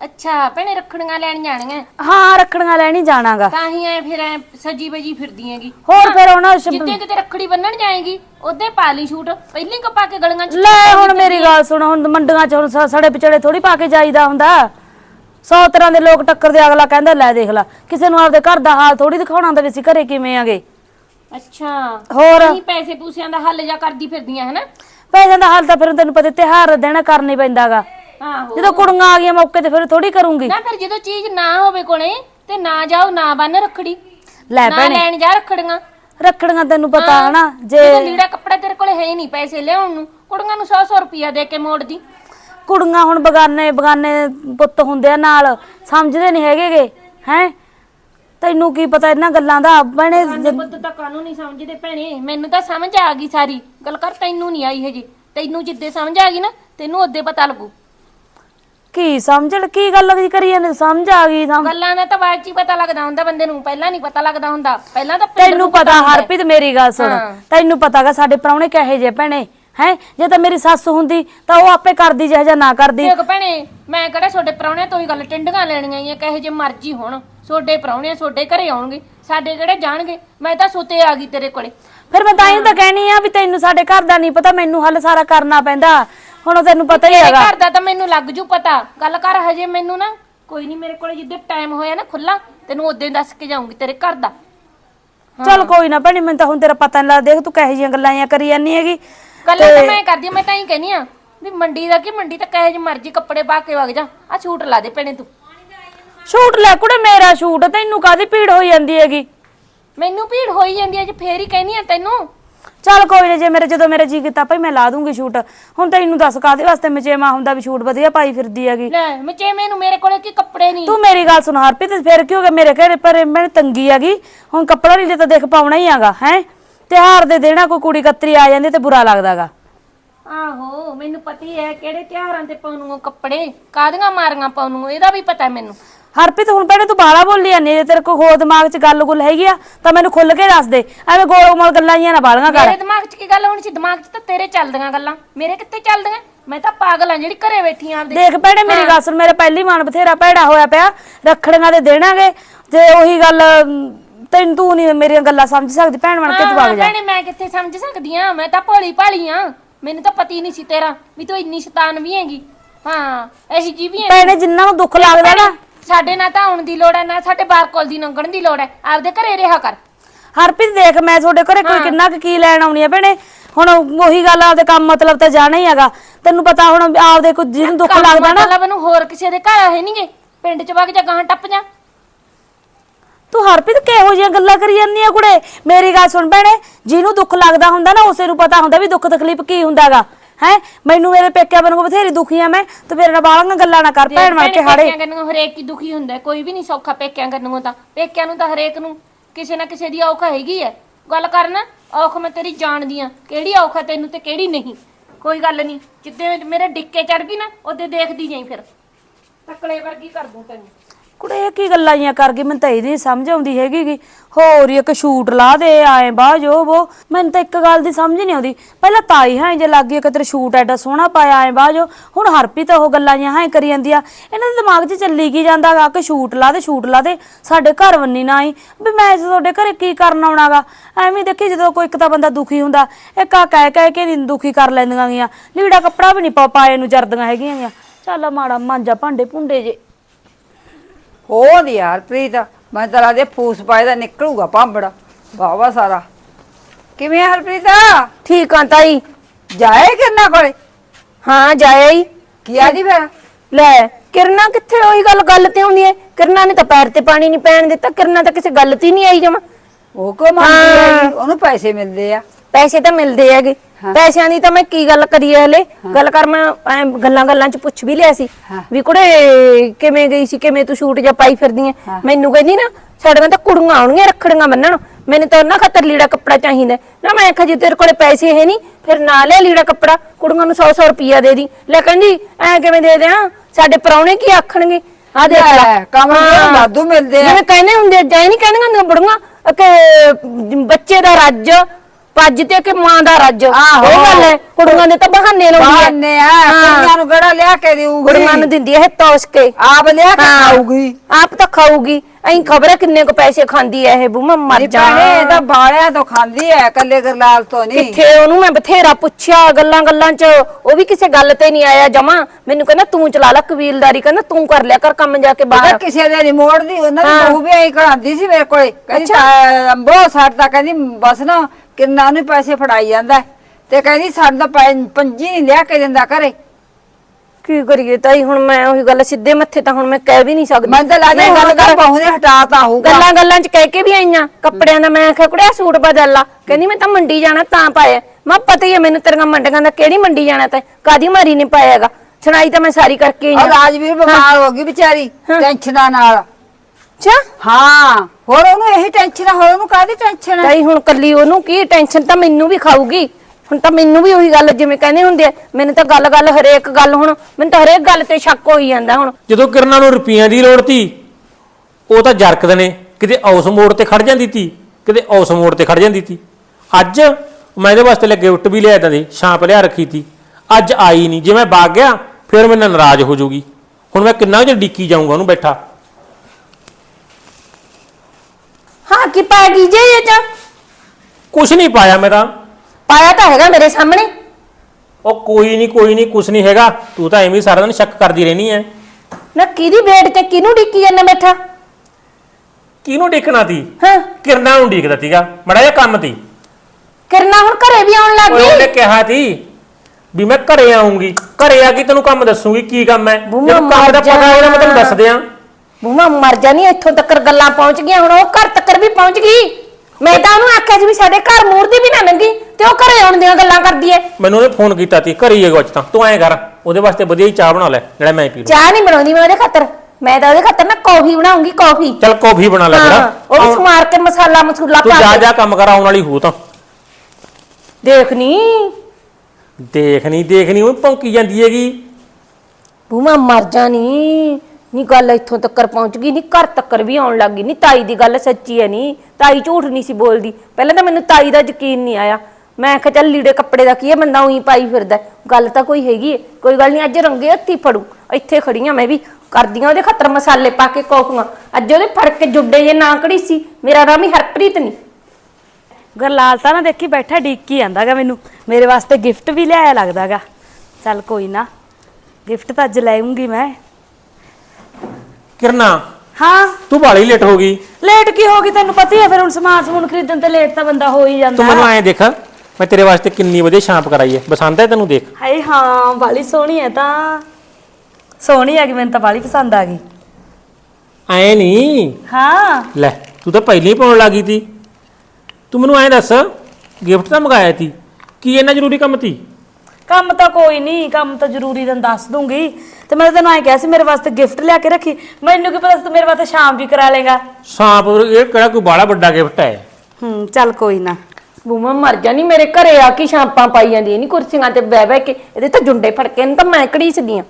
ਅੱਛਾ ਭੈਣੇ ਰੱਖੜੀਆਂ ਲੈਣ ਜਾਣੀਆਂ। ਹਾਂ ਰੱਖੜੀਆਂ ਲੈਣ ਹੀ ਜਾਣਾਗਾ। ਤਾਂ ਹੀ ਐ ਫਿਰ ਐ ਸਜੀ ਬਜੀ ਫਿਰਦੀਆਂਗੀ ਹੋਰ ਫਿਰ ਹੁਣ ਸ਼- ਜਿੱਦੇ ਕਿਤੇ ਰੱਖੜੀ ਬੰਨਣ ਜਾਏਗੀ ਉਹਦੇ ਪਾ ਲਈ ਸ਼ੂਟ। ਪਹਿਲੀ ਕਪਾ ਕੇ ਗਲੀਆਂ ਚ ਲੈ ਹੁਣ ਮੇਰੀ ਗੱਲ ਸੁਣ ਹੁਣ ਮੰਡੀਆਂ 'ਚ ਹੁਣ ਸ- ਸੜੇ ਪਿਛੜੇ ਥੋੜੀ ਪਾ ਕੇ ਜਾਈਦਾ ਹੁੰਦਾ। ਸੌ ਤਰ੍ਹਾਂ ਦੇ ਲੋਕ ਟੱਕਰਦੇ ਅਗਲਾ ਕਹਿੰਦਾ ਲੈ ਦੇਖ ਲੈ ਕਿਸੇ ਨੂੰ ਆਪਦੇ ਘਰ ਦਾ ਹਾਲ ਥੋੜੀ ਦਿਖਾਉਣਾ ਹੁੰਦਾ ਵੀ ਅਸੀਂ ਘਰੇ ਕਿਵੇਂ ਆਗੇ। ਅੱਛਾ ਹੋਰ? ਨਹੀਂ ਪੈਸੇ ਪੂਸਿਆਂ ਦਾ ਹੱਲ ਜਾ ਕਰਦੀ ਫਿਰਦੀਆਂ ਹਨਾ? ਪੈਸਿਆਂ ਦਾ ਹਾਲ ਤਾਂ ਫਿਰ ਤੈਨੂੰ ਪਤਾ ਤਿਉਹਾਰ ਦੇਣਾ ਕਰਨਾ ਪੈਂਦਾਗਾ। ਆਹੋ। ਜਦੋਂ ਕੁੜੀਆਂ ਆ ਗਈਆਂ ਮੌਕੇ ਤੇ ਫਿਰ ਥੋੜੀ ਕਰੂੰਗੀ। ਨਾ ਫਿਰ ਜਦੋਂ ਚੀਜ਼ ਨਾ ਹੋਵੇ ਕੋਲੇ ਤੇ ਨਾ ਜਾਓ ਨਾ ਬੰਨ ਰੱਖੜੀ। ਲੈ ਨਾ ਭੈਣੇ। ਲੈਣ ਜਾ ਰੱਖੜੀਆਂ। ਰੱਖੜੀਆਂ ਤੈਨੂੰ ਪਤਾ ਹਨਾ ਜੇ ਜਦੋਂ ਲੀੜਾ ਕੱਪੜਾ ਤੇਰੇ ਕੋਲੇ ਹੈ ਹੀ ਨਹੀਂ ਪੈਸੇ ਲਿਆਉਣ ਨੂੰ ਕੁੜੀਆਂ ਨੂੰ 100 100 ਰੁਪਿਆ ਦੇ ਕੇ ਮੋੜਦੀ ਕੁੜੀਆਂ ਹੁਣ ਬਗਾਨੇ ਬਗਾਨੇ ਪੁੱਤ ਹੁੰਦੇ ਆ ਨਾਲ ਸਮਝਦੇ ਨਹੀਂ ਹੈਗੇਗੇ ਹੈ? ਤੈਨੂੰ ਕੀ ਪਤਾ ਇਹਨਾਂ ਗੱਲਾਂ ਦਾ? ਸਾਡੇ ਪੁੱਤ ਤਾਂ ਕਾਨੂੰ ਨਹੀਂ ਸਮਝਦੇ ਭੈਣੇ? ਮੈਨੂੰ ਤਾਂ ਸਮਝ ਆ ਗਈ ਸਾਰੀ। ਗੱਲ ਕਰ ਤੈਨੂੰ ਨਹੀਂ ਆਈ ਹਜੇ ਤੈਨੂੰ ਜਿੱਦੇ ਸਮਝ ਆ ਗਈ ਨਾ ਤੈਨੂੰ ਉਹਦੇ ਪਤਾ ਲੱਗੂ। ਕੀ ਸਮਝਣ ਕੀ ਗੱਲ ਕੀ ਕਰੀ ਜਾਂਦੇ? ਸਮਝ ਆ ਗਈ ਸਮ- ਗੱਲਾਂ ਦਾ ਤਾਂ ਬਾਅਦ ਚ ਹੀ ਪਤਾ ਲੱਗਦਾ ਹੁੰਦਾ ਬੰਦੇ ਨੂੰ। ਪਹਿਲਾਂ ਨਹੀਂ ਪਤਾ ਲੱਗਦਾ ਹੁੰਦਾ। ਪਹਿਲਾਂ ਤਾਂ ਪਿੰਡ ਤੈਨੂੰ ਨੂੰ ਪਤਾ ਹੁੰਦਾ। ਹੈ। ਹਰਪ੍ਰੀਤ ਮੇਰੀ ਗੱਲ ਸੁਣ। ਹਾਂ। ਤੈਨੂੰ ਪਤਾਗਾ ਸਾਡੇ ਪ੍ਰਾਹੁਣੇ ਕਹੇ ਜੇ ਭੈਣੇ। ਹੈ? ਜੇ ਤਾਂ ਮੇਰੀ ਸੱਸ ਹੁੰਦੀ ਤਾਂ ਉਹ ਆਪੇ ਕਰਦੀ ਜਿਹੋ ਜਿਹਾ ਨਾ ਕਰਦੀ। ਦੇਖ ਭੈਣੇ ਮੈਂ ਕਿਹੜਾ ਤੁਹਾਡੇ ਪ੍ਰਾਹੁਣਿਆਂ ਤੋਂ ਹੀ ਗੱਲ ਟਿੰਡੀਆਂ ਲੈਣੀਆਂ ਆਈਆਂ ਕਹੇ ਜੇ ਮਰਜ਼ੀ ਹੋਣ। ਤੁਹਾਡੇ ਪ੍ਰਾਹੁਣੇ ਤੁਹਾਡੇ ਘਰੇ ਆਉਣਗੇ ਸਾਡੇ ਕਿਹੜੇ ਜਾਣਗੇ? ਮੈਂ ਤਾਂ ਸੁਤੇ ਆ ਗਈ ਤੇਰੇ ਕੋਲੇ। ਫਿਰ ਮੈਂ ਤਾਂ ਹੀ ਤਾਂ ਕਹਿਣੀ ਆ ਵੀ ਤੈਨੂੰ ਸਾਡੇ ਘਰ ਦਾ ਨਹੀਂ ਪਤਾ ਮੈਨੂੰ ਹੱਲ ਸਾਰਾ ਕਰਨਾ ਪੈਂਦਾ। ਹੁਣ ਤੈਨੂੰ ਪਤਾ ਹੀ ਤੇਰੇ ਹੈਗਾ। ਘਰ ਦਾ ਤਾਂ ਮੈਨੂੰ ਲੱਗ ਜੂ ਪਤਾ। ਗੱਲ ਕਰ ਹਜੇ ਮੈਨੂੰ ਨਾ। ਕੋਈ ਨਹੀਂ ਮੇਰੇ ਕੋਲੇ ਜਿੱਦੇ ਟਾਈਮ ਹੋਇਆ ਨਾ ਖੁੱਲਾ ਤੈਨੂੰ ਉਦੋਂ ਦੱਸ ਕੇ ਜਾਊਂਗੀ ਤੇਰੇ ਘਰ ਦਾ। ਚੱਲ ਕੋਈ ਨਾ ਭੈਣੇ ਮੈਨੂੰ ਤਾਂ ਹੁਣ ਤੇਰਾ ਪਤਾ ਨਹੀਂ ਲੱਗਦਾ। ਦੇਖ ਤੂੰ ਕਹੇ ਜਿਹੀਆਂ ਗੱਲਾਂ ਆਈਆਂ ਕਰੀ ਜਾਂਦੀ ਹੈਗੀ। ਗੱਲਾਂ ਤਾਂ ਮੈਂ ਕਰਦੀ ਆ, ਮੈਂ ਤਾਂ ਹੀ ਕਹਿੰਨੀ ਆ ਵੀ ਮੰਡੀ ਦਾ ਕੀ ਮੰਡੀ ਤਾਂ ਕਹੇ ਜੇ ਮਰਜ਼ੀ ਕੱਪੜੇ ਪਾ ਕੇ ਵਗ ਜਾ। ਆ ਛੂਟ ਲਾ ਦੇ ਭੈਣੇ ਤੂੰ। ਸ਼ੂਟ ਲੈ ਕੁੜੇ ਮੇਰਾ ਸ਼ੂਟ ਤੈਨੂੰ ਕਾਦੀ ਭੀੜ ਹੋਈ ਜਾਂਦੀ ਹੈਗੀ? ਮੈਨੂੰ ਭੀੜ ਹੋਈ ਜਾਂਦੀ ਜੇ ਫੇਰ ਹੀ ਕਹਿਨੀ ਆ ਤੈਨੂੰ। ਚੱਲ ਕੋਈ ਨਾ ਜੇ ਮੇਰੇ ਜਦੋਂ ਮੇਰੇ ਜੀ ਕੀਤਾ ਭਾਈ ਮੈਂ ਲਾ ਦੂੰਗੀ ਸ਼ੂਟ ਹੁਣ ਤੈਨੂੰ ਦੱਸ ਕਾਦੇ ਵਾਸਤੇ ਮਚੇਮਾ ਹੁੰਦਾ ਵੀ ਸ਼ੂਟ ਵਧੀਆ ਪਾਈ ਫਿਰਦੀ ਹੈਗੀ? ਲੈ ਮਚੇ ਮੈਨੂੰ ਮੇਰੇ ਕੋਲੇ ਕੀ ਕੱਪੜੇ ਨਹੀਂ ਤੂੰ ਮੇਰੀ ਗੱਲ ਸੁਣ ਹਰਪ੍ਰੀਤ ਫਿਰ ਕੀ ਹੋ ਗਿਆ? ਮੇਰੇ ਘਰੇ ਪਰ ਮੈਨੂੰ ਤੰਗੀ ਹੈਗੀ। ਹੁਣ ਕੱਪੜਾ ਨਹੀਂ ਤਾਂ ਦੇਖ ਪਾਉਣਾ ਹੀ ਹੈਗਾ ਹੈ? ਤਿਉਹਾਰ ਦੇ ਦੇਣਾ ਕੋਈ ਕੁੜੀ ਕਤਰੀ ਆ ਜਾਂਦੀ ਤੇ ਬੁਰਾ ਲੱਗਦਾਗਾ ਆਹੋ ਮੈਨੂੰ ਪਤੀ ਹੈ ਕਿਹੜੇ ਤਿਉਹਾਰਾਂ ਤੇ ਪਾਉਣ ਨੂੰ ਕੱਪੜੇ। ਕਾਦੀਆਂ ਮਾਰੀਆਂ ਪਾਉਣ ਨੂੰ ਇਹਦਾ ਵੀ ਪਤਾ ਮੈਨੂੰ। ਹਰਪ੍ਰੀਤ ਹੁਣ ਭੈਣੇ ਤੂੰ ਬਾਲਾ ਬੋਲੀ ਜਾਂਦੀ ਹੈ, ਜੇ ਤੇਰੇ ਕੋਲ ਹੋਰ ਦਿਮਾਗ 'ਚ ਗੱਲ ਗੁੱਲ ਹੈਗੀ ਆ ਤਾਂ ਮੈਨੂੰ ਖੁੱਲ ਕੇ ਦੱਸ ਦੇ। ਐਵੇਂ ਗੋਲ ਮੋਲ ਗੱਲਾਂ ਜੀਆਂ ਨਾ ਬਾਲੀਆਂ ਕਰ। ਮੇਰੇ ਦਿਮਾਗ 'ਚ ਕੀ ਗੱਲ ਹੋਣੀ ਸੀ? ਦਿਮਾਗ 'ਚ ਤਾਂ ਤੇਰੇ ਚੱਲਦੀਆਂ ਗੱਲਾਂ। ਮੇਰੇ ਕਿੱਥੇ ਚੱਲਦੀਆਂ? ਮੈਂ ਤਾਂ ਪਾਗਲ ਆ ਜਿਹੜੀ ਘਰੇ ਬੈਠੀ ਆਂ ਆਪਦੇ। ਦੇਖ ਭੈਣੇ ਮੇਰੀ ਗੱਲ ਸੁਣ ਮੇਰੇ ਪਹਿਲੀ ਮਨ ਬਥੇਰਾ ਭੈੜਾ ਹੋਇਆ ਪਿਆ ਰੱਖੜੀਆਂ ਦੇ ਦੇਣਾਗੇ ਤੇ ਉਹੀ ਗੱਲ ਅਮ, ਤੈਨੂੰ ਤੂੰ ਨਹੀਂ ਮੇਰੀਆਂ ਗੱਲਾਂ ਸਮਝ ਸਕਦੀ ਭੈਣ ਬਣ ਕੇ ਤੂੰ ਵਗ ਜਾ। ਭੈਣੇ ਮੈਂ ਕਿੱਥੇ ਸਮਝ ਸਕਦੀ ਆ? ਮੈਂ ਤਾਂ ਭੋਲੀ ਭਾਲੀ ਆ। ਮੈਨੂੰ ਤਾਂ ਪਤੀ ਨਹੀਂ ਸੀ ਤੇਰਾ ਵੀ ਤੂੰ ਇੰਨੀ ਸ਼ੈਤਾਨ ਵੀ ਹੈਗੀ। ਹਾਂ ਇਹੀ ਜੀ ਵੀ ਹੈ ਭੈਣੇ ਜਿੰਨਾਂ ਨੂੰ ਦੁੱਖ ਲੱਗਦਾ ਨਾ ਸਾਡੇ ਨਾਲ ਤਾਂ ਆਉਣ ਦੀ ਲੋੜ ਹੈ ਨਾ ਸਾਡੇ ਬਾਰ ਕੋਲ ਦੀ ਲੰਘਣ ਦੀ ਲੋੜ ਹੈ। ਆਪਦੇ ਘਰੇ ਰਿਹਾ ਕਰ। ਹਰਪ੍ਰੀਤ ਦੇਖ ਮੈਂ ਤੁਹਾਡੇ ਘਰੇ ਕੋਈ ਕਿੰਨਾ ਕੁ ਕੀ ਲੈਣ ਆਉਣੀ ਆ ਭੈਣੇ? ਹੁਣ ਉਹੀ ਗੱਲ ਆ, ਆਪਦੇ ਕੰਮ ਮਤਲਬ ਤਾਂ ਜਾਣਾ ਹੀ ਹੈਗਾ। ਤੈਨੂੰ ਪਤਾ ਹੁਣ ਆਪਦੇ ਕੋਈ ਜਿਹਨੂੰ ਦੁੱਖ ਕੰਮ ਲੱਗਦਾ ਨਾ। ਮਤਲਬ ਨੂੰ ਹੋਰ ਕਿਸੇ ਦੇ ਘਰ ਹੈ ਨਹੀਂਗੇ ਪਿੰਡ 'ਚ ਵਗ ਜਾ ਗਾਂ ਟੱਪ ਜਾ। ਤੂੰ ਹਰਪ੍ਰੀਤ ਕਿਹੋ ਜਿਹੀਆਂ ਗੱਲਾਂ ਕਰੀ ਜਾਂਦੀ ਆ ਕੁੜੇ? ਮੇਰੀ ਗੱਲ ਸੁਣ ਭੈਣੇ ਜਿਹਨੂੰ ਦੁੱਖ ਲੱਗਦਾ ਹੁੰਦਾ ਨਾ ਉਸੇ ਨੂੰ ਪਤਾ ਹੁੰਦਾ ਵੀ ਦੁੱਖ ਤਕਲੀਫ ਕੀ ਹੁੰਦਾਗਾ। ਹੈ? ਮੈਨੂੰ ਮੇਰੇ ਪੇਕਿਆਂ ਬਣ ਬਥੇਰੀ ਦੁਖੀ ਆ ਮੈਂ ਤੇ ਮੇਰੇ ਨਾਲ ਬਾਲਾਂ ਗੱਲਾਂ ਨਾ ਕਰ ਭੈਣ ਬਣ ਕੇ ਹਾੜੇ ਪੇਕਿਆਂ ਕਰਨੋਂ ਹਰੇਕ ਹੀ ਦੁਖੀ ਹੁੰਦਾ ਹੈ, ਕੋਈ ਵੀ ਨਹੀਂ ਸੌਖਾ ਪੇਕਿਆਂ ਕਰਨੋਂ ਤਾਂ। ਪੇਕਿਆਂ ਨੂੰ ਤਾਂ ਹਰੇਕ ਨੂੰ ਕਿਸੇ ਨਾ ਕਿਸੇ ਦੀ ਔਖ ਹੈਗੀ ਹੈ ਗੱਲ ਕਰਨਾ ਔਖ ਮੈਂ ਤੇਰੀ ਜਾਣਦੀ ਆ ਕਿਹੜੀ ਔਖ ਹੈ ਤੈਨੂੰ ਤੇ ਕਿਹੜੀ ਨਹੀਂ। ਕੋਈ ਗੱਲ ਨਹੀਂ ਜਿੱਦੇ ਮੇਰੇ ਡਿੱਕੇ ਚੜ ਗਈ ਨਾ ਉਹਦੇ ਦੇਖਦੀ ਜਾਈ ਫਿਰ। ਤਕਲੇ ਵਰਗੀ ਕਰ ਦੂੰ ਤੈਨੂੰ। ਕੁੜੇ, ਇਹ ਕੀ ਗੱਲਾਂ ਜੀਆਂ ਕਰ ਗਈ? ਮੈਨੂੰ ਤਾਂ ਇਹਦੀ ਸਮਝ ਆਉਂਦੀ ਹੈਗੀ ਗੀ ਹੋਰ ਹੀ ਇੱਕ ਸ਼ੂਟ ਲਾ ਦੇ, ਆਏ ਬਾਹ ਜੋ ਉਹ ਮੈਨੂੰ ਤਾਂ ਇੱਕ ਗੱਲ ਦੀ ਸਮਝ ਨਹੀਂ ਆਉਂਦੀ। ਪਹਿਲਾਂ ਤਾਈ ਹਾਂ, ਜੇ ਲੱਗੀ ਕਿ ਤੇਰੇ ਸ਼ੂਟ ਐਡਾ ਸੋਹਣਾ ਪਾਇਆ, ਆਏ ਬਾਹ ਜੋ। ਹੁਣ ਹਰਪੀ ਤਾਂ ਉਹ ਗੱਲਾਂ ਜੀਆਂ ਹਾਂ ਕਰੀ ਜਾਂਦੀ ਆ। ਇਹਨਾਂ ਦੇ ਦਿਮਾਗ 'ਚ ਚੱਲੀ ਕੀ ਜਾਂਦਾ ਗਾ ਕਿ ਸ਼ੂਟ ਲਾ ਦੇ, ਸ਼ੂਟ ਲਾ ਦੇ। ਸਾਡੇ ਘਰ ਵੰਨੀ ਨਾ ਆਈ। ਵੀ ਮੈਂ ਤੁਹਾਡੇ ਘਰੇ ਕੀ ਕਰਨ ਆਉਣਾਗਾ ਐਵੇਂ ਦੇਖੀ ਜਦੋਂ ਕੋਈ ਇੱਕ ਤਾਂ ਬੰਦਾ ਦੁਖੀ ਹੁੰਦਾ, ਇੱਕ ਆ ਕਹਿ ਕਹਿ ਕੇ ਨੀ ਦੁਖੀ ਕਰ ਲੈਂਦੀਆਂ ਗੀਆਂ। ਲੀੜਾ ਕੱਪੜਾ ਵੀ ਨਹੀਂ ਪਾ ਪਾਏ ਨੂੰ ਜਰਦੀਆਂ ਹੈਗੀਆਂ ਗੀਆਂ। ਚੱਲ ਮਾੜਾ ਮਾਂਜਾ ਭਾਂਡੇ ਭੁੰਡੇ ਜੇ। ਹੋਰ ਯਾਰ ਪ੍ਰੀਤ ਮੈਂ ਤਾਂ ਲਾਦੇ ਫੂਸ ਪਾਏ ਦਾ ਨਿਕਲੂਗਾ ਭਾਂਬੜਾ। ਵਾਵਾ ਸਾਰਾ। ਕਿਵੇਂ ਆ ਹਰਪ੍ਰੀਤ? ਠੀਕ ਆ ਤਾਈ। ਜਾਏ ਕਿੰਨਾ ਕੋਲੇ? ਹਾਂ ਜਾਇਆ ਹੀ ਕੀ ਆਦੀ ਫਿਰ? ਲੈ ਕਿਰਨਾ ਕਿੱਥੇ ਹੋਈ ਗੱਲ ਗੱਲ ਤੇ ਆਉਂਦੀ ਐ ਕਿਰਨਾ ਨੇ ਤਾਂ ਪੈਰ ਤੇ ਪਾਣੀ ਨਹੀਂ ਪੈਣ ਦਿੱਤਾ ਕਿਰਨਾ ਤਾਂ ਕਿਸੇ ਗੱਲ ਤੇ ਹੀ ਨਹੀਂ ਆਈ ਜਮਾ। ਉਹ ਕੋ ਮੰਗਦੀ ਹੈ। ਉਹਨੂੰ ਪੈਸੇ ਮਿਲਦੇ ਆ। ਪੈਸੇ ਤਾਂ ਮਿਲਦੇ ਹੈਗੇ। ਪੈਸਿਆਂ ਦੀ ਤਾਂ ਮੈਂ ਕੀ ਗੱਲ ਕਰੀ ਹਲੇ? ਗੱਲ ਕਰ ਮੈਂ ਐਂ ਗੱਲਾਂ ਗੱਲਾਂ ਚ ਪੁੱਛ ਵੀ ਲਿਆ ਸੀ ਵੀ ਕੁੜੇ ਕਿਵੇਂ ਗਈ ਸੀ ਕਿਵੇਂ ਤੂੰ ਸ਼ੂਟ ਜਾਂ ਪਾਈ ਫਿਰਦੀ ਐ? ਮੈਨੂੰ ਕਹਿੰਦੀ ਨਾ ਸਾਡੀਆਂ ਤਾਂ ਕੁੜੀਆਂ ਆਉਣਗੀਆਂ ਰੱਖੜੀਆਂ ਬੰਨਣ। ਮੈਨੂੰ ਤਾਂ ਉਹਨਾਂ ਖਾਤਰ ਲੀੜਾ ਕੱਪੜਾ ਚਾਹੀਦਾ। ਨਾ ਮੈਂ ਆਖਿਆ ਜੇ ਤੇਰੇ ਕੋਲੇ ਪੈਸੇ ਹੈ ਨਹੀਂ ਫਿਰ ਨਾ ਲੈ ਲੀੜਾ ਕੱਪੜਾ। ਕੁੜੀਆਂ ਨੂੰ 100-100 ਰੁਪਈਆ ਦੇ ਦੀ। ਲੈ ਕਹਿੰਦੀ ਐ ਕਿਵੇਂ ਦੇ ਦਿਆਂ? ਸਾਡੇ ਪਰੌਣੇ ਕੀ ਆਖਣਗੇ? ਆ ਦੇਖ ਲੈ ਕੰਮ। ਵਾਧੂ ਮਿਲਦੇ ਆ। ਜਿਵੇਂ ਕਹਿੰਦੇ ਹੁੰਦੇ ਜੈ ਨਹੀਂ ਕਹਿੰਦੀਆਂ ਹੁੰਦੀਆਂ ਬੁੜੀਆਂ ਕਿ ਬੱਚੇ ਦਾ ਰੱਜ ਪੱਜ ਤੇ ਕਿ ਮਾਂ ਦਾ ਰੱਜ। ਆਹੋ। ਉਹ ਗੱਲ ਹੈ ਕੁੜੀਆਂ ਨੇ ਤਾਂ ਬਹਾਨੇ ਲਾਉਂਦੀਆਂ ਬਾਹਨੇ ਆ ਕੁੜੀਆਂ ਨੂੰ ਗੜਾ ਲਿਆ ਕੇ ਦੇਊਗੀ? ਕੁੜੀਆਂ ਨੂੰ ਦਿੰਦੀ ਇਹ ਤੋਸ ਕੇ ਆਪ ਲਿਆ ਕੇ ਹਾਂ। ਖਾਊਗੀ। ਆਪ ਤਾਂ ਖਾਊਗੀ। ਐਂ ਖਬਰ ਹੈ ਕਿੰਨੇ ਕੁ ਪੈਸੇ ਖਾਂਦੀ ਐ ਇਹ ਬੂਮਾ? ਮਰ ਜਾ ਭੈਣੇ ਇਹ ਤਾਂ ਬਾਲਿਆਂ ਤੋਂ ਖਾਂਦੀ ਐ ਕੱਲੇ ਗਰਲਾਲ ਤੋਂ ਨਹੀਂ। ਕਿੱਥੇ ਉਹਨੂੰ ਮੈਂ ਬਥੇਰਾ ਪੁੱਛਿਆ ਗੱਲਾਂ ਗੱਲਾਂ 'ਚ। ਉਹ ਵੀ ਕਿਸੇ ਗੱਲ ਤੇ ਨਹੀਂ ਆਇਆ ਜਮਾ। ਮੈਨੂੰ ਕਹਿੰਦਾ ਤੂੰ ਚਲਾ ਲੈ ਕਬੀਲਦਾਰੀ। ਕਹਿੰਦਾ ਤੂੰ ਕਰ ਲਿਆ ਕਰ ਕੰਮ ਜਾ ਕੇ ਬਾਹਰ। ਕਿਸੇ ਦੇ ਨਹੀਂ ਮੋੜਦੀ ਉਹਨਾਂ ਦੀ ਬਹੂ ਵੀ ਐਂ ਕਢਾਉਂਦੀ ਸੀ ਮੇਰੇ ਕੋਲੇ। ਕਹਿੰਦੀ ਅੰਬੋ ਸਾਡ ਤਾਂ ਕਹਿੰਦੀ ਬਸ ਨਾ ਕਿੰਨਾ ਨੂੰ ਪੈਸੇ ਫੜਾਈ ਜਾਂਦਾ ਹੈ। ਤੇ ਕਹਿੰਦੀ ਸਾਡ ਤਾਂ ਪੰ- ਪੰਜੀ ਨਹੀਂ ਲਿਆ ਕੇ ਦਿੰਦਾ ਘਰੇ। ਕੀ ਕਰੀਏ ਤਾਈ ਹੁਣ ਮੈਂ ਉਹੀ ਗੱਲ ਸਿੱਧੇ ਮੱਥੇ ਤਾਂ ਹੁਣ ਮੈਂ ਕਹਿ ਵੀ ਨਹੀਂ ਸਕਦੀ। ਮੈਂ ਤਾਂ ਲੱਗਦਾ ਮੈਂ ਗੱਲ ਕਰ ਬਹੂ ਨੇ ਹਟਾਤਾ ਹੋਊਗਾ। ਗੱਲਾਂ ਗੱਲਾਂ 'ਚ ਕਹਿ ਕੇ ਵੀ ਆਈਆਂ। ਕੱਪੜਿਆਂ ਦਾ ਮੈਂ ਆਖਿਆ ਕੁੜਿਆ ਸੂਟ ਬਦਲ ਲਾ। ਕਹਿੰਦੀ ਮੈਂ ਤਾਂ ਮੰਡੀ ਜਾਣਾ ਤਾਂ ਪਾਇਆ। ਮੈਂ ਕਿਹਾ ਪਤਾ ਹੀ ਹੈ ਮੈਨੂੰ ਤੇਰੀਆਂ ਮੰਡੀਆਂ ਦਾ ਕਿਹੜੀ ਮੰਡੀ ਜਾਣਾ ਤੈਂ। ਕਾਦੀ ਮਾਰੀ ਨਹੀਂ ਪਾਇਆਗਾ ਸੁਣਾਈ ਤਾਂ ਮੈਂ ਸਾਰੀ ਕਰਕੇ ਆਈ ਆਂ। ਰਾਜਵੀਰ ਬਿਮਾਰ ਹੋ ਗਈ ਵਿਚਾਰੀ ਟੈਨਸ਼ਨਾਂ ਨਾਲ। ਅੱਛਾ। ਹਾਂ। ਹੋਰ ਉਹਨੂੰ ਇਹੀ ਟੈਨਸ਼ਨ ਆ ਹੋਰ ਉਹਨੂੰ ਕਾਹਦੀ ਟੈਨਸ਼ਨ ਹੈ ਤਾਈ ਹੁਣ ਕੱਲੀ ਉਹਨੂੰ ਕੀ ਟੈਨਸ਼ਨ ਤਾਂ ਮੈਨੂੰ ਵੀ ਖਾਊਗੀ। ਹੁਣ ਤਾਂ ਮੈਨੂੰ ਵੀ ਉਹੀ ਗੱਲ ਜਿਵੇਂ ਕਹਿੰਦੇ ਹੁੰਦੇ ਆ ਮੈਨੂੰ ਤਾਂ ਗੱਲ ਗੱਲ ਹਰੇਕ ਗੱਲ ਹੁਣ ਮੈਨੂੰ ਤਾਂ ਹਰੇਕ ਗੱਲ ਤੇ ਸ਼ੱਕ ਹੋਈ ਜਾਂਦਾ ਹੁਣ। ਜਦੋਂ ਕਿਰਨਾਂ ਨੂੰ ਰੁਪਈਆਂ ਦੀ ਲੋੜ ਤੀ ਉਹ ਤਾਂ ਜਰਕਦੇ ਨੇ ਕਿਤੇ ਔਸ ਮੋੜ ਤੇ ਖੜ ਜਾਂਦੀ ਤੀ ਕਿਤੇ ਔਸ ਮੋੜ ਤੇ ਖੜ ਜਾਂਦੀ ਤੀ। ਅੱਜ ਮੈਂ ਇਹਦੇ ਵਾਸਤੇ ਲੱਗੇ ਉੱਟ ਵੀ ਲਿਆ ਦੀ ਛਾਂਪ ਲਿਆ ਰੱਖੀ ਤੀ। ਅੱਜ ਆਈ ਨਹੀਂ। ਜੇ ਮੈਂ ਬਾਗ ਗਿਆ ਫਿਰ ਮੈਂ ਨਾਰਾਜ਼ ਹੋ ਜਾਊਗੀ। ਹੁਣ ਮੈਂ ਕਿੰਨਾ ਕੁ ਚਿਰ ਡਿੱਕੀ ਜਾਊਂਗਾ ਉਹਨੂੰ ਬੈਠਾ। ਹਾਂ ਕੀ ਪਾ ਗਈ ਜੇ ਇਹ ਚ? ਕੁਛ ਨਹੀਂ ਪਾਇਆ ਮੈਂ ਤਾਂ। ਪਾਇਆ ਤਾਂ ਹੈਗਾ ਮੇਰੇ ਸਾਹਮਣੇ। ਉਹ ਕੋਈ ਨਹੀਂ ਕੋਈ ਨਹੀਂ ਕੁਛ ਨਹੀਂ ਹੈਗਾ। ਤੂੰ ਤਾਂ ਐਵੇਂ ਹੀ ਸਾਰਾ ਦਿਨ ਸ਼ੱਕ ਕਰਦੀ ਰਹਿਣੀ ਐ। ਨਾ ਕਿਹਦੀ ਵੇੜ ਤੇ ਕਿਹਨੂੰ ਡਿੱਕੀ ਜਾਂਦਾ ਬੈਠਾ ਕਿਹਨੂੰ ਡਿੱਕਣਾ ਤੀ? ਹਾਂ। ਕਿਰਨਾਂ ਨੂੰ ਡਿੱਕਦਾ ਤੀਗਾ। ਮੜਾ ਜਿਹਾ ਕੰਮ ਤੀ। ਕਿਰਨਾ ਹੁਣ ਘਰੇ ਵੀ ਆਉਣ ਲੱਗ ਓਏ ਉਹਨੇ ਗਈ ਕਿਹਾ ਤੀ ਵੀ ਮੈਂ ਘਰੇ ਆਉਂਗੀ। ਘਰੇ ਆ ਕੇ ਤੈਨੂੰ ਕੰਮ ਦੱਸੂਗੀ ਕੀ ਕੰਮ ਹੈ ਬੂਮਾ ਜਦੋਂ ਕੰਮ ਦਾ ਮਰ ਜਾ। ਪਤਾ ਹੋਵੇ ਮੈਂ ਤੈਨੂੰ ਦੱਸ ਦਿਆਂ। ਬੂਮਾ ਮਰ ਜਾਣੀ ਇੱਥੋਂ ਤੱਕ ਗੱਲਾਂ ਪਹੁੰਚ ਗਈਆਂ ਹੁਣ ਉਹ ਘਰ ਤੱਕ ਵੀ ਪਹੁੰਚ ਗਈ। ਮੈਂ ਤਾਂ ਉਹਨੂੰ ਆਖਿਆ ਸੀ ਵੀ ਸਾਡੇ ਘਰ ਮੂਰਤੀ ਵੀ ਨਾ ਲੰਗੀ ਤੇ ਉਹ ਘਰੇ ਆਉਣ ਦੀਆਂ ਗੱਲਾਂ ਕਰਦੀ ਐ। ਮੈਨੂੰ ਉਹਨੇ ਫੋਨ ਕੀਤਾ ਤੀ ਘਰੇ ਹੈਗਾ ਅੱਜ ਤਾਂ ਤੂੰ ਐਂ ਕਰ ਉਹਦੇ ਵਾਸਤੇ ਵਧੀਆ ਹੀ ਚਾਹ ਬਣਾ ਲੈ ਜਿਹੜਾ ਮੈਂ ਪੀ ਲੂੰ। ਚਾਹ ਨਹੀਂ ਬਣਾਉਂਦੀ ਮੈਂ ਉਹਦੇ ਖਾਤਰ ਮੈਂ ਤਾਂ ਉਹਦੇ ਖਾਤਰ ਨਾ ਕੌਫੀ ਬਣਾਉਂਗੀ ਕੌਫੀ। ਚੱਲ ਕੌਫੀ ਬਣਾ ਲੈ ਹਾਂ ਉਹ ਵੀ ਸਮਾਰ ਕੇ ਮਸਾਲਾ ਮਸੂਲਾ ਤੂੰ ਪਾ ਜਾ ਕੇ। ਜਾ ਕੰਮ ਕਰ ਆਉਣ ਵਾਲੀ ਹੋ ਤਾਂ। ਦੇਖਨੀ। ਦੇਖ ਨਹੀਂ ਦੇਖ ਨਹੀਂ ਉਹ ਭੌਂਕੀ ਜਾਂਦੀ ਹੈਗੀ। ਬੂਮਾ ਮਰ ਜਾਣੀ ਨਹੀਂ ਗੱਲ ਇੱਥੋਂ ਤੱਕਰ ਪਹੁੰਚ ਗਈ, ਨੀ ਘਰ ਤੱਕਰ ਵੀ ਆਉਣ ਲੱਗ ਗਈ, ਨੀ ਤਾਈ ਦੀ ਗੱਲ ਸੱਚੀ ਹੈ ਨੀ। ਤਾਈ ਝੂਠ ਨਹੀਂ ਸੀ ਬੋਲਦੀ। ਪਹਿਲਾਂ ਤਾਂ ਮੈਨੂੰ ਤਾਈ ਦਾ ਯਕੀਨ ਨਹੀਂ ਆਇਆ। ਮੈਂ ਕਿਹਾ ਚੱਲ ਲੀੜੇ ਕੱਪੜੇ ਦਾ ਕੀ ਹੈ, ਬੰਦਾ ਉਹੀ ਪਾਈ ਫਿਰਦਾ ਹੈ। ਗੱਲ ਤਾਂ ਕੋਈ ਹੈਗੀ ਹੈ। ਕੋਈ ਗੱਲ ਨਹੀਂ ਅੱਜ ਰੰਗੇ ਹੱਥੀ ਫੜੂ। ਇੱਥੇ ਖੜੀਆਂ ਮੈਂ ਵੀ। ਕਰਦੀਆਂ ਉਹਦੇ ਖਤਰ ਮਸਾਲੇ ਪਾ ਕੇ ਕੋਫੀਆਂ। ਅੱਜ ਉਹਦੇ ਫੜ ਕੇ ਜੁੱਡੇ ਜੇ ਨਾ ਕੜੀ ਸੀ। ਮੇਰਾ ਨਾਮ ਹੀ ਹਰਪ੍ਰੀਤ ਨਹੀਂ ਗਰਲਾਲ ਤਾਂ ਨਾ ਦੇਖੀ ਬੈਠਾ ਡੀਕੀ ਆਂਦਾਗਾ ਮੈਨੂੰ। ਮੇਰੇ ਵਾਸਤੇ ਗਿਫਟ ਵੀ ਲਿਆਇਆ ਲੱਗਦਾਗਾ। ਚੱਲ ਕੋਈ ਨਾ। ਗਿਫਟ ਤਾਂ ਅੱਜ ਲੈ ਮੈਂ। ਕਿਰਨਾ ਹਾਂ। ਤੂੰ ਬਾਲੀ ਲੇਟ ਹੋ ਗਈ। ਲੇਟ ਕੀ ਹੋ ਗਈ ਤੈਨੂੰ ਪਤਾ ਹੀ ਹੈ ਫਿਰ ਹੁਣ ਸਮਾਨ ਸਮੂਨ ਖਰੀਦਣ ਤੇ ਲੇਟ ਤਾਂ ਬੰਦਾ ਹੋ ਹੀ ਜਾਂਦਾ। ਤੂੰ ਮੈਨੂੰ ਐਂ ਦੇਖ ਮੈਂ ਤੇਰੇ ਵਾਸਤੇ ਕਿੰਨੀ ਵਧੀਆ ਛਾਂਪ ਕਰਾਈ ਹੈ। ਪਸੰਦ ਹੈ ਤੈਨੂੰ ਦੇਖ। ਹਾਏ ਹਾਂ ਬਾਲੀ ਸੋਹਣੀ ਹੈ ਤਾਂ। ਸੋਹਣੀ ਆ ਗਈ ਮੈਨੂੰ ਤਾਂ ਬਾਲੀ ਪਸੰਦ ਆ ਗਈ। ਐ ਨਹੀਂ ਹਾਂ। ਲੈ ਤੂੰ ਤਾਂ ਪਹਿਲਾਂ ਹੀ ਪਾਉਣ ਲੱਗੀ ਤੀ। ਤੂੰ ਮੈਨੂੰ ਐਂ ਦੱਸ ਗਿਫਟ ਤਾਂ ਮੰਗਾਇਆ ਤੀ। ਕੀ ਇੰਨਾ ਜ਼ਰੂਰੀ ਕੰਮ ਤੀ? ਕੰਮ ਤਾਂ ਕੋਈ ਨਹੀਂ ਕੰਮ ਤਾਂ ਜ਼ਰੂਰੀ ਤੈਨੂੰ ਦੱਸ ਦੂੰਗੀ। ਤੇ ਮੈਂ ਤਾਂ ਤੈਨੂੰ ਐਂ ਕਿਹਾ ਸੀ ਮੇਰੇ ਵਾਸਤੇ ਗਿਫਟ ਲਿਆ ਕੇ ਰੱਖੀ। ਮੈਨੂੰ ਕੀ ਪਤਾ ਸੀ ਤੂੰ ਮੇਰੇ ਵਾਸਤੇ ਸ਼ਾਮ ਵੀ ਕਰਾ ਲੇਗਾ ਸਾਂਪ ਇਹ ਕਿਹੜਾ ਕੋਈ ਬਾਲਾ ਵੱਡਾ ਗਿਫਟ ਹੈ? ਹੂੰ ਚੱਲ ਕੋਈ ਨਾ। ਬੂਮਾ ਮਰ ਜਾਣੀ ਮੇਰੇ ਘਰੇ ਆ ਕੇ ਸ਼ਾਂਪਾਂ ਪਾਈ ਜਾਂਦੀ ਨਹੀਂ ਕੁਰਸੀਆਂ ਤੇ ਬਹਿ ਬਹਿ ਕੇ। ਇਹਦੇ ਤਾਂ ਜੁੰਡੇ ਫੜ ਕੇ ਇਹਨੂੰ ਤਾਂ ਮੈਂ ਘੜੀਸਦੀ ਆ।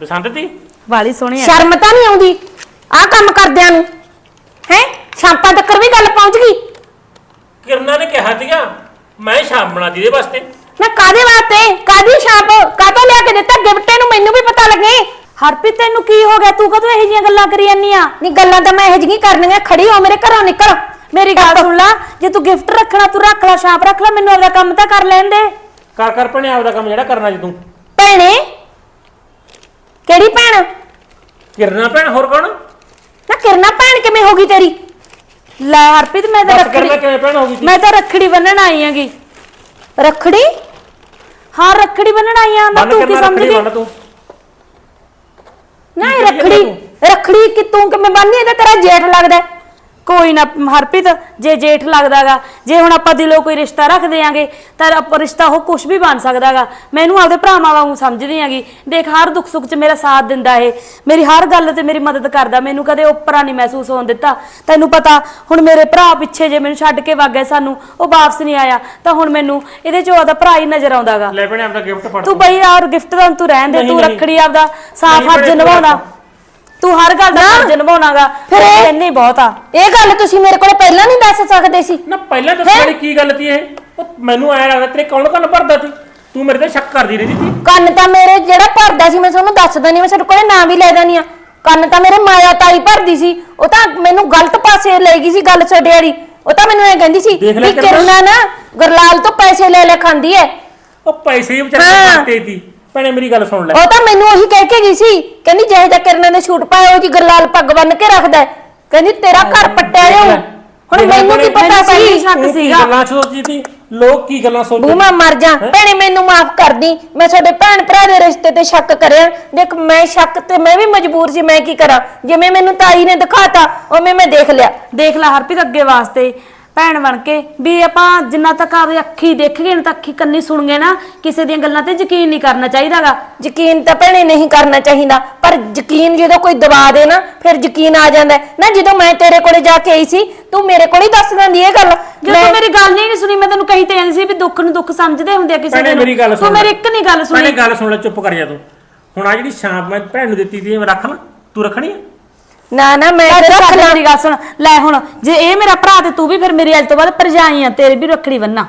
ਪਸੰਦ ਤੀ ਬਾਲੀ ਸੋਹਣੀ ਆ। ਸ਼ਰਮ ਤਾਂ ਨਹੀਂ ਆਉਂਦੀ। ਆਹ ਕੰਮ ਕਰਦਿਆਂ ਨੂੰ। ਹੈ? ਸ਼ਾਂਪਾਂ ਤੱਕ ਵੀ ਗੱਲ ਪਹੁੰਚ ਗਈ। ਕਿਰਨਾ ਨੇ ਕਿਹਾ ਸੀਗਾ ਮੈਂ ਸ਼ਾਮ ਬਣਾ ਦੀ ਇਹਦੇ ਵਾਸਤੇ। ਨਾ ਕਾਦੇ ਵਾਸਤੇ? ਕਾਦੀ ਸ਼ਾਂਪ ਕਾਤੋਂ ਲਿਆ ਕੇ ਦਿੱਤਾ? ਗਿਫਟੇ ਨੂੰ ਮੈਨੂੰ ਵੀ ਪਤਾ ਲੱਗੇ। ਹਰਪ੍ਰੀਤ ਤੈਨੂੰ ਕੀ ਹੋ ਗਿਆ? ਤੂੰ ਕਦੋਂ ਇਹੋ ਜਿਹੀਆਂ ਗੱਲਾਂ ਕਰੀ ਜਾਂਦੀ ਆ? ਨਹੀਂ ਗੱਲਾਂ ਤਾਂ ਮੈਂ ਇਹ ਜਿਹੀਆਂ ਕਰਨੀਆਂ। ਖੜੀ ਹੋ ਮੇਰੇ ਘਰੋਂ ਨਿਕਲ। ਮੇਰੀ ਗੱਲ ਸੁਣ ਲੈ। ਜੇ ਤੂੰ ਗਿਫਟ ਰੱਖਣਾ ਤੂੰ ਰੱਖ ਲੈ ਸ਼ਾਪ ਰੱਖ ਲੈ ਮੈਨੂੰ ਆਪਦਾ ਕੰਮ ਤਾਂ ਕਰ ਲੈਣ ਦੇ। ਕਰ ਕਰ ਭਣੇ ਆਪਦਾ ਕੰਮ ਜਿਹੜਾ ਕਰਨਾ ਜੀ ਤੂੰ ਭੈਣੇ ਕਿਹੜੀ ਭੈਣ? ਕਿਰਨਾ ਭੈਣ ਹੋਰ ਕੌਣ? ਨਾ ਕਿਰਨਾ ਭੈਣ ਕਿਵੇਂ ਹੋ ਗਈ ਤੇਰੀ? ਲੈ ਹਰਪ੍ਰੀਤ ਮੈਂ ਤਾਂ ਬਸ ਰੱਖੜੀ ਕਿਰਨਾ ਕਿਵੇਂ ਭੈਣ ਹੋ ਗਈ ਤੀ ਮੈਂ ਤਾਂ ਰੱਖੜੀ ਬੰਨਣ ਆਈ ਆਂਗੀ ਰੱਖੜੀ? ਹਾਂ ਰੱਖੜੀ ਬੰਨਣ ਆਈ ਆਂ ਨਾ ਬੰਨ ਤੂੰ ਕੀ ਕਿਰਨਾ ਰੱਖੜੀ ਸਮਝਦੀ? ਬੰਨ ਤੂੰ। ਨਾ ਇਹ ਕੀ ਕਰੀ ਰੱਖੜੀ ਰੱਖੜੀ ਕਿ ਤੂੰ ਕਿਵੇਂ ਬੰਨੀ ਤੇਰਾ ਜੇਠ ਲੱਗਦਾ ਹੈ। ਕੋਈ ਨਾ ਹਰਪ੍ਰੀਤ ਜੇ ਜੇਠ ਲੱਗਦਾਗਾ ਜੇ ਹੁਣ ਆਪਾਂ ਦਿਲੋਂ ਕੋਈ ਰਿਸ਼ਤਾ ਰੱਖ ਦਿਆਂਗੇ ਤਾਂ ਆਪਾਂ ਰਿਸ਼ਤਾ ਉਹ ਕੁਝ ਵੀ ਬਣ ਸਕਦਾਗਾ। ਮੈਨੂੰ ਆਪਦੇ ਭਰਾਵਾਂ ਵਾਂਗੂ ਸਮਝਦੀ ਆਂਗੀ ਦੇਖ ਹਰ ਦੁੱਖ ਸੁੱਖ 'ਚ ਮੇਰਾ ਸਾਥ ਦਿੰਦਾ ਇਹ। ਮੇਰੀ ਹਰ ਗੱਲ ਤੇ ਮੇਰੀ ਮਦਦ ਕਰਦਾ। ਮੈਨੂੰ ਕਦੇ ਉੱਪਰਾਂ ਨਹੀਂ ਮਹਿਸੂਸ ਹੋਣ ਦਿੱਤਾ। ਤੈਨੂੰ ਪਤਾ ਹੁਣ ਮੇਰੇ ਭਰਾ ਪਿੱਛੇ ਜੇ ਮੈਨੂੰ ਛੱਡ ਕੇ ਵਗ ਗਏ ਸਾਨੂੰ ਉਹ ਵਾਪਸ ਨਹੀਂ ਆਇਆ। ਤਾਂ ਹੁਣ ਮੈਨੂੰ ਇਹਦੇ 'ਚ ਉਹਦਾ ਭਰਾ ਹੀ ਨਜ਼ਰ ਆਉਂਦਾਗਾ। ਲੈ ਭਣੇ ਆਪਦਾ ਗਿਫਟ ਫੜ ਤੂੰ ਬਈ ਯਾਰ ਗਿਫਟ ਤਾਂ ਤੂੰ ਰਹਿਣ ਦੇ। ਤੂੰ। ਰੱਖੜੀ ਆਪਦਾ ਸਾਫ਼ ਹੱਥ ਨਿਭਾਉਣਾ। ਤੂੰ ਹਰ ਗੱਲ ਦਾ ਫਰਜ਼ ਨਿਭਾਉਣਾਗਾ। ਫਿਰ ਫਿਰ ਇਹ- ਇੰਨੇ ਬਹੁਤ ਆ। ਇਹ ਗੱਲ ਤੁਸੀਂ ਮੇਰੇ ਕੋਲ ਪਹਿਲਾਂ ਨਹੀਂ ਦੱਸ ਸਕਦੇ ਸੀ। ਨਾ ਪਹਿਲਾਂ ਤਾਂ ਸਾਡੀ ਕੀ ਗੱਲ ਤੀ ਇਹ? ਉਹ ਮੈਨੂੰ ਐ ਲੱਗਦਾ ਤੇਰੇ ਕੌਣ ਕੰਨ ਭਰਦਾ ਤੀ ਤੂੰ ਮੇਰੇ ਤੇ ਸ਼ੱਕ ਕਰਦੀ ਰਹੀ ਤੀ ਕੰਨ ਤਾਂ ਮੇਰੇ ਜਿਹੜਾ ਭਰਦਾ ਸੀ ਮੈਂ ਤੁਹਾਨੂੰ ਦੱਸ ਦਣੀ ਮੈਂ ਤੁਹਾਡੇ ਕੋਲੇ ਨਾਂ ਵੀ ਲੈ ਦਣੀ ਆ। ਕੰਨ ਤਾਂ ਮੇਰੇ ਮਾਇਆ ਤਾਈ ਭਰਦੀ ਸੀ। ਉਹ ਤਾਂ ਮੈਨੂੰ ਗਲਤ ਪਾਸੇ ਲੈ ਗਈ ਸੀ ਗੱਲ ਛੱਡੇ ਵਾਲੀ। ਉਹ ਤਾਂ ਮੈਨੂੰ ਐ ਕਹਿੰਦੀ ਸੀ ਦੇਖ ਲੈ ਵੀ ਕਿਰਨਾ। ਕਿਰਨਾ ਨਾ ਗਰਲਾਲ ਤੋਂ ਪੈਸੇ ਲੈ ਲੈ ਖਾਂਦੀ ਐ। ਉਹ ਪੈਸੇ ਹੀ ਵਿਚਾਰੇ ਹਾਂ। ਖਾਤੇ ਤੀ ਭੈਣੇ ਮੇਰੀ ਗੱਲ ਸੁਣ ਲੈ। ਉਹ ਤਾਂ ਮੈਨੂੰ ਉਹੀ ਕਹਿ ਕੇ ਗਈ ਸੀ ਕਹਿੰਦੀ ਜਿਹੇ ਜਿਹਾ ਕਿਰਨਾ ਨੇ ਛੂਟ ਪਾਇਆ ਉਹ ਜੀ ਗਰਲਾਲ ਪੱਗ ਬੰਨ ਕੇ ਰੱਖਦਾ ਹੈ। ਕਹਿੰਦੀ ਤੇਰਾ ਘਰ ਪੱਟਿਆ ਜਾਊ। ਹੁਣ ਮੈਨੂੰ ਕੀ ਭੈਣੇ, ਪਤਾ ਸੀ? ਸ਼ੱਕ ਕੀ ਸੀਗਾ। ਗੱਲਾਂ ਸੋਚਦੀ ਤੀ ਲੋਕ ਕੀ ਗੱਲਾਂ ਸੋਚਦੇ ਬੂਮਾ ਮਰ ਜਾ। ਭੈਣੇ ਮੈਨੂੰ ਮਾਫ ਕਰਦੀ ਮੈਂ ਤੁਹਾਡੇ ਭੈਣ ਭਰਾ ਦੇ ਰਿਸ਼ਤੇ ਤੇ ਸ਼ੱਕ ਕਰਿਆ। ਦੇਖ ਮੈਂ ਸ਼ੱਕ ਤੇ ਮੈਂ ਵੀ ਮਜਬੂਰ ਸੀ ਮੈਂ ਕੀ ਕਰਾਂ? ਜਿਵੇਂ ਮੈਨੂੰ ਤਾਈ ਨੇ ਦਿਖਾਤਾ ਉਵੇਂ ਮੈਂ ਦੇਖ ਲਿਆ। ਦੇਖ ਲੈ ਹਰਪ੍ਰੀਤ ਅੱਗੇ ਵਾਸਤੇ। ਭੈਣ ਬਣ ਕੇ ਵੀ ਆਪਾਂ ਜਿੰਨਾ ਤੱਕ ਆਪਣੀ ਅੱਖੀ ਦੇਖੀਏ ਨਾ ਤਾਂ ਅੱਖੀ ਕੰਨੀ ਸੁਣਗੇ ਨਾ ਕਿਸੇ ਦੀਆਂ ਗੱਲਾਂ ਤੇ ਯਕੀਨ ਨਹੀਂ ਕਰਨਾ ਚਾਹੀਦਾਗਾ। ਯਕੀਨ ਤਾਂ ਭੈਣੇ ਨਹੀਂ ਕਰਨਾ ਚਾਹੀਦਾ ਪਰ ਯਕੀਨ ਜਦੋਂ ਕੋਈ ਦਬਾ ਦੇ ਨਾ ਫਿਰ ਯਕੀਨ ਆ ਜਾਂਦਾ। ਹੈ। ਨਾ ਜਦੋਂ ਮੈਂ ਤੇਰੇ ਕੋਲੇ ਜਾ ਕੇ ਆਈ ਸੀ ਤੂੰ ਮੇਰੇ ਕੋਲ ਹੀ ਦੱਸ ਦਿੰਦੀ ਇਹ ਗੱਲ। ਜਦੋਂ ਤੂੰ ਮੇਰੀ ਗੱਲ ਨਹੀਂ ਸੁਣੀ ਮੈਂ ਤੈਨੂੰ ਕਹੀ ਤੇ ਜਾਂਦੀ ਸੀ ਵੀ ਦੁੱਖ ਨੂੰ ਦੁੱਖ ਸਮਝਦੇ ਹੁੰਦੇ ਆ ਕਿਸੇ ਭੈਣੇ ਦੇ ਮੇਰੀ ਗੱਲ ਸੁਣ ਤੂੰ ਮੇਰੀ ਇੱਕ ਨਹੀਂ ਗੱਲ ਭੈਣੇ ਸੁਣੀ। ਗੱਲ ਸੁਣ ਲੈ ਚੁੱਪ ਕਰ ਜਾ ਤੂੰ। ਹੁਣ ਆ ਜਿਹੜੀ ਸ਼ਾਂਪ ਮੈਂ ਭੈਣ ਨੂੰ ਦਿੱਤੀ ਤੀ ਮੈਂ ਰੱਖ ਲਾਂ। ਤੂੰ ਰੱਖਣੀ ਆ? ਨਾ ਨਾ ਮੈਂ ਤੇ ਰੱਖ ਲਾਂ ਮੇਰੀ ਗੱਲ ਸੁਣ। ਲੈ ਹੁਣ ਜੇ ਇਹ ਮੇਰਾ ਭਰਾ ਤੇ ਤੂੰ ਵੀ ਫਿਰ ਮੇਰੀ ਅੱਜ ਤੋਂ ਬਾਅਦ ਭਰਜਾਈ ਆ ਤੇਰੇ ਵੀ ਰੱਖੜੀ ਬੰਨਾ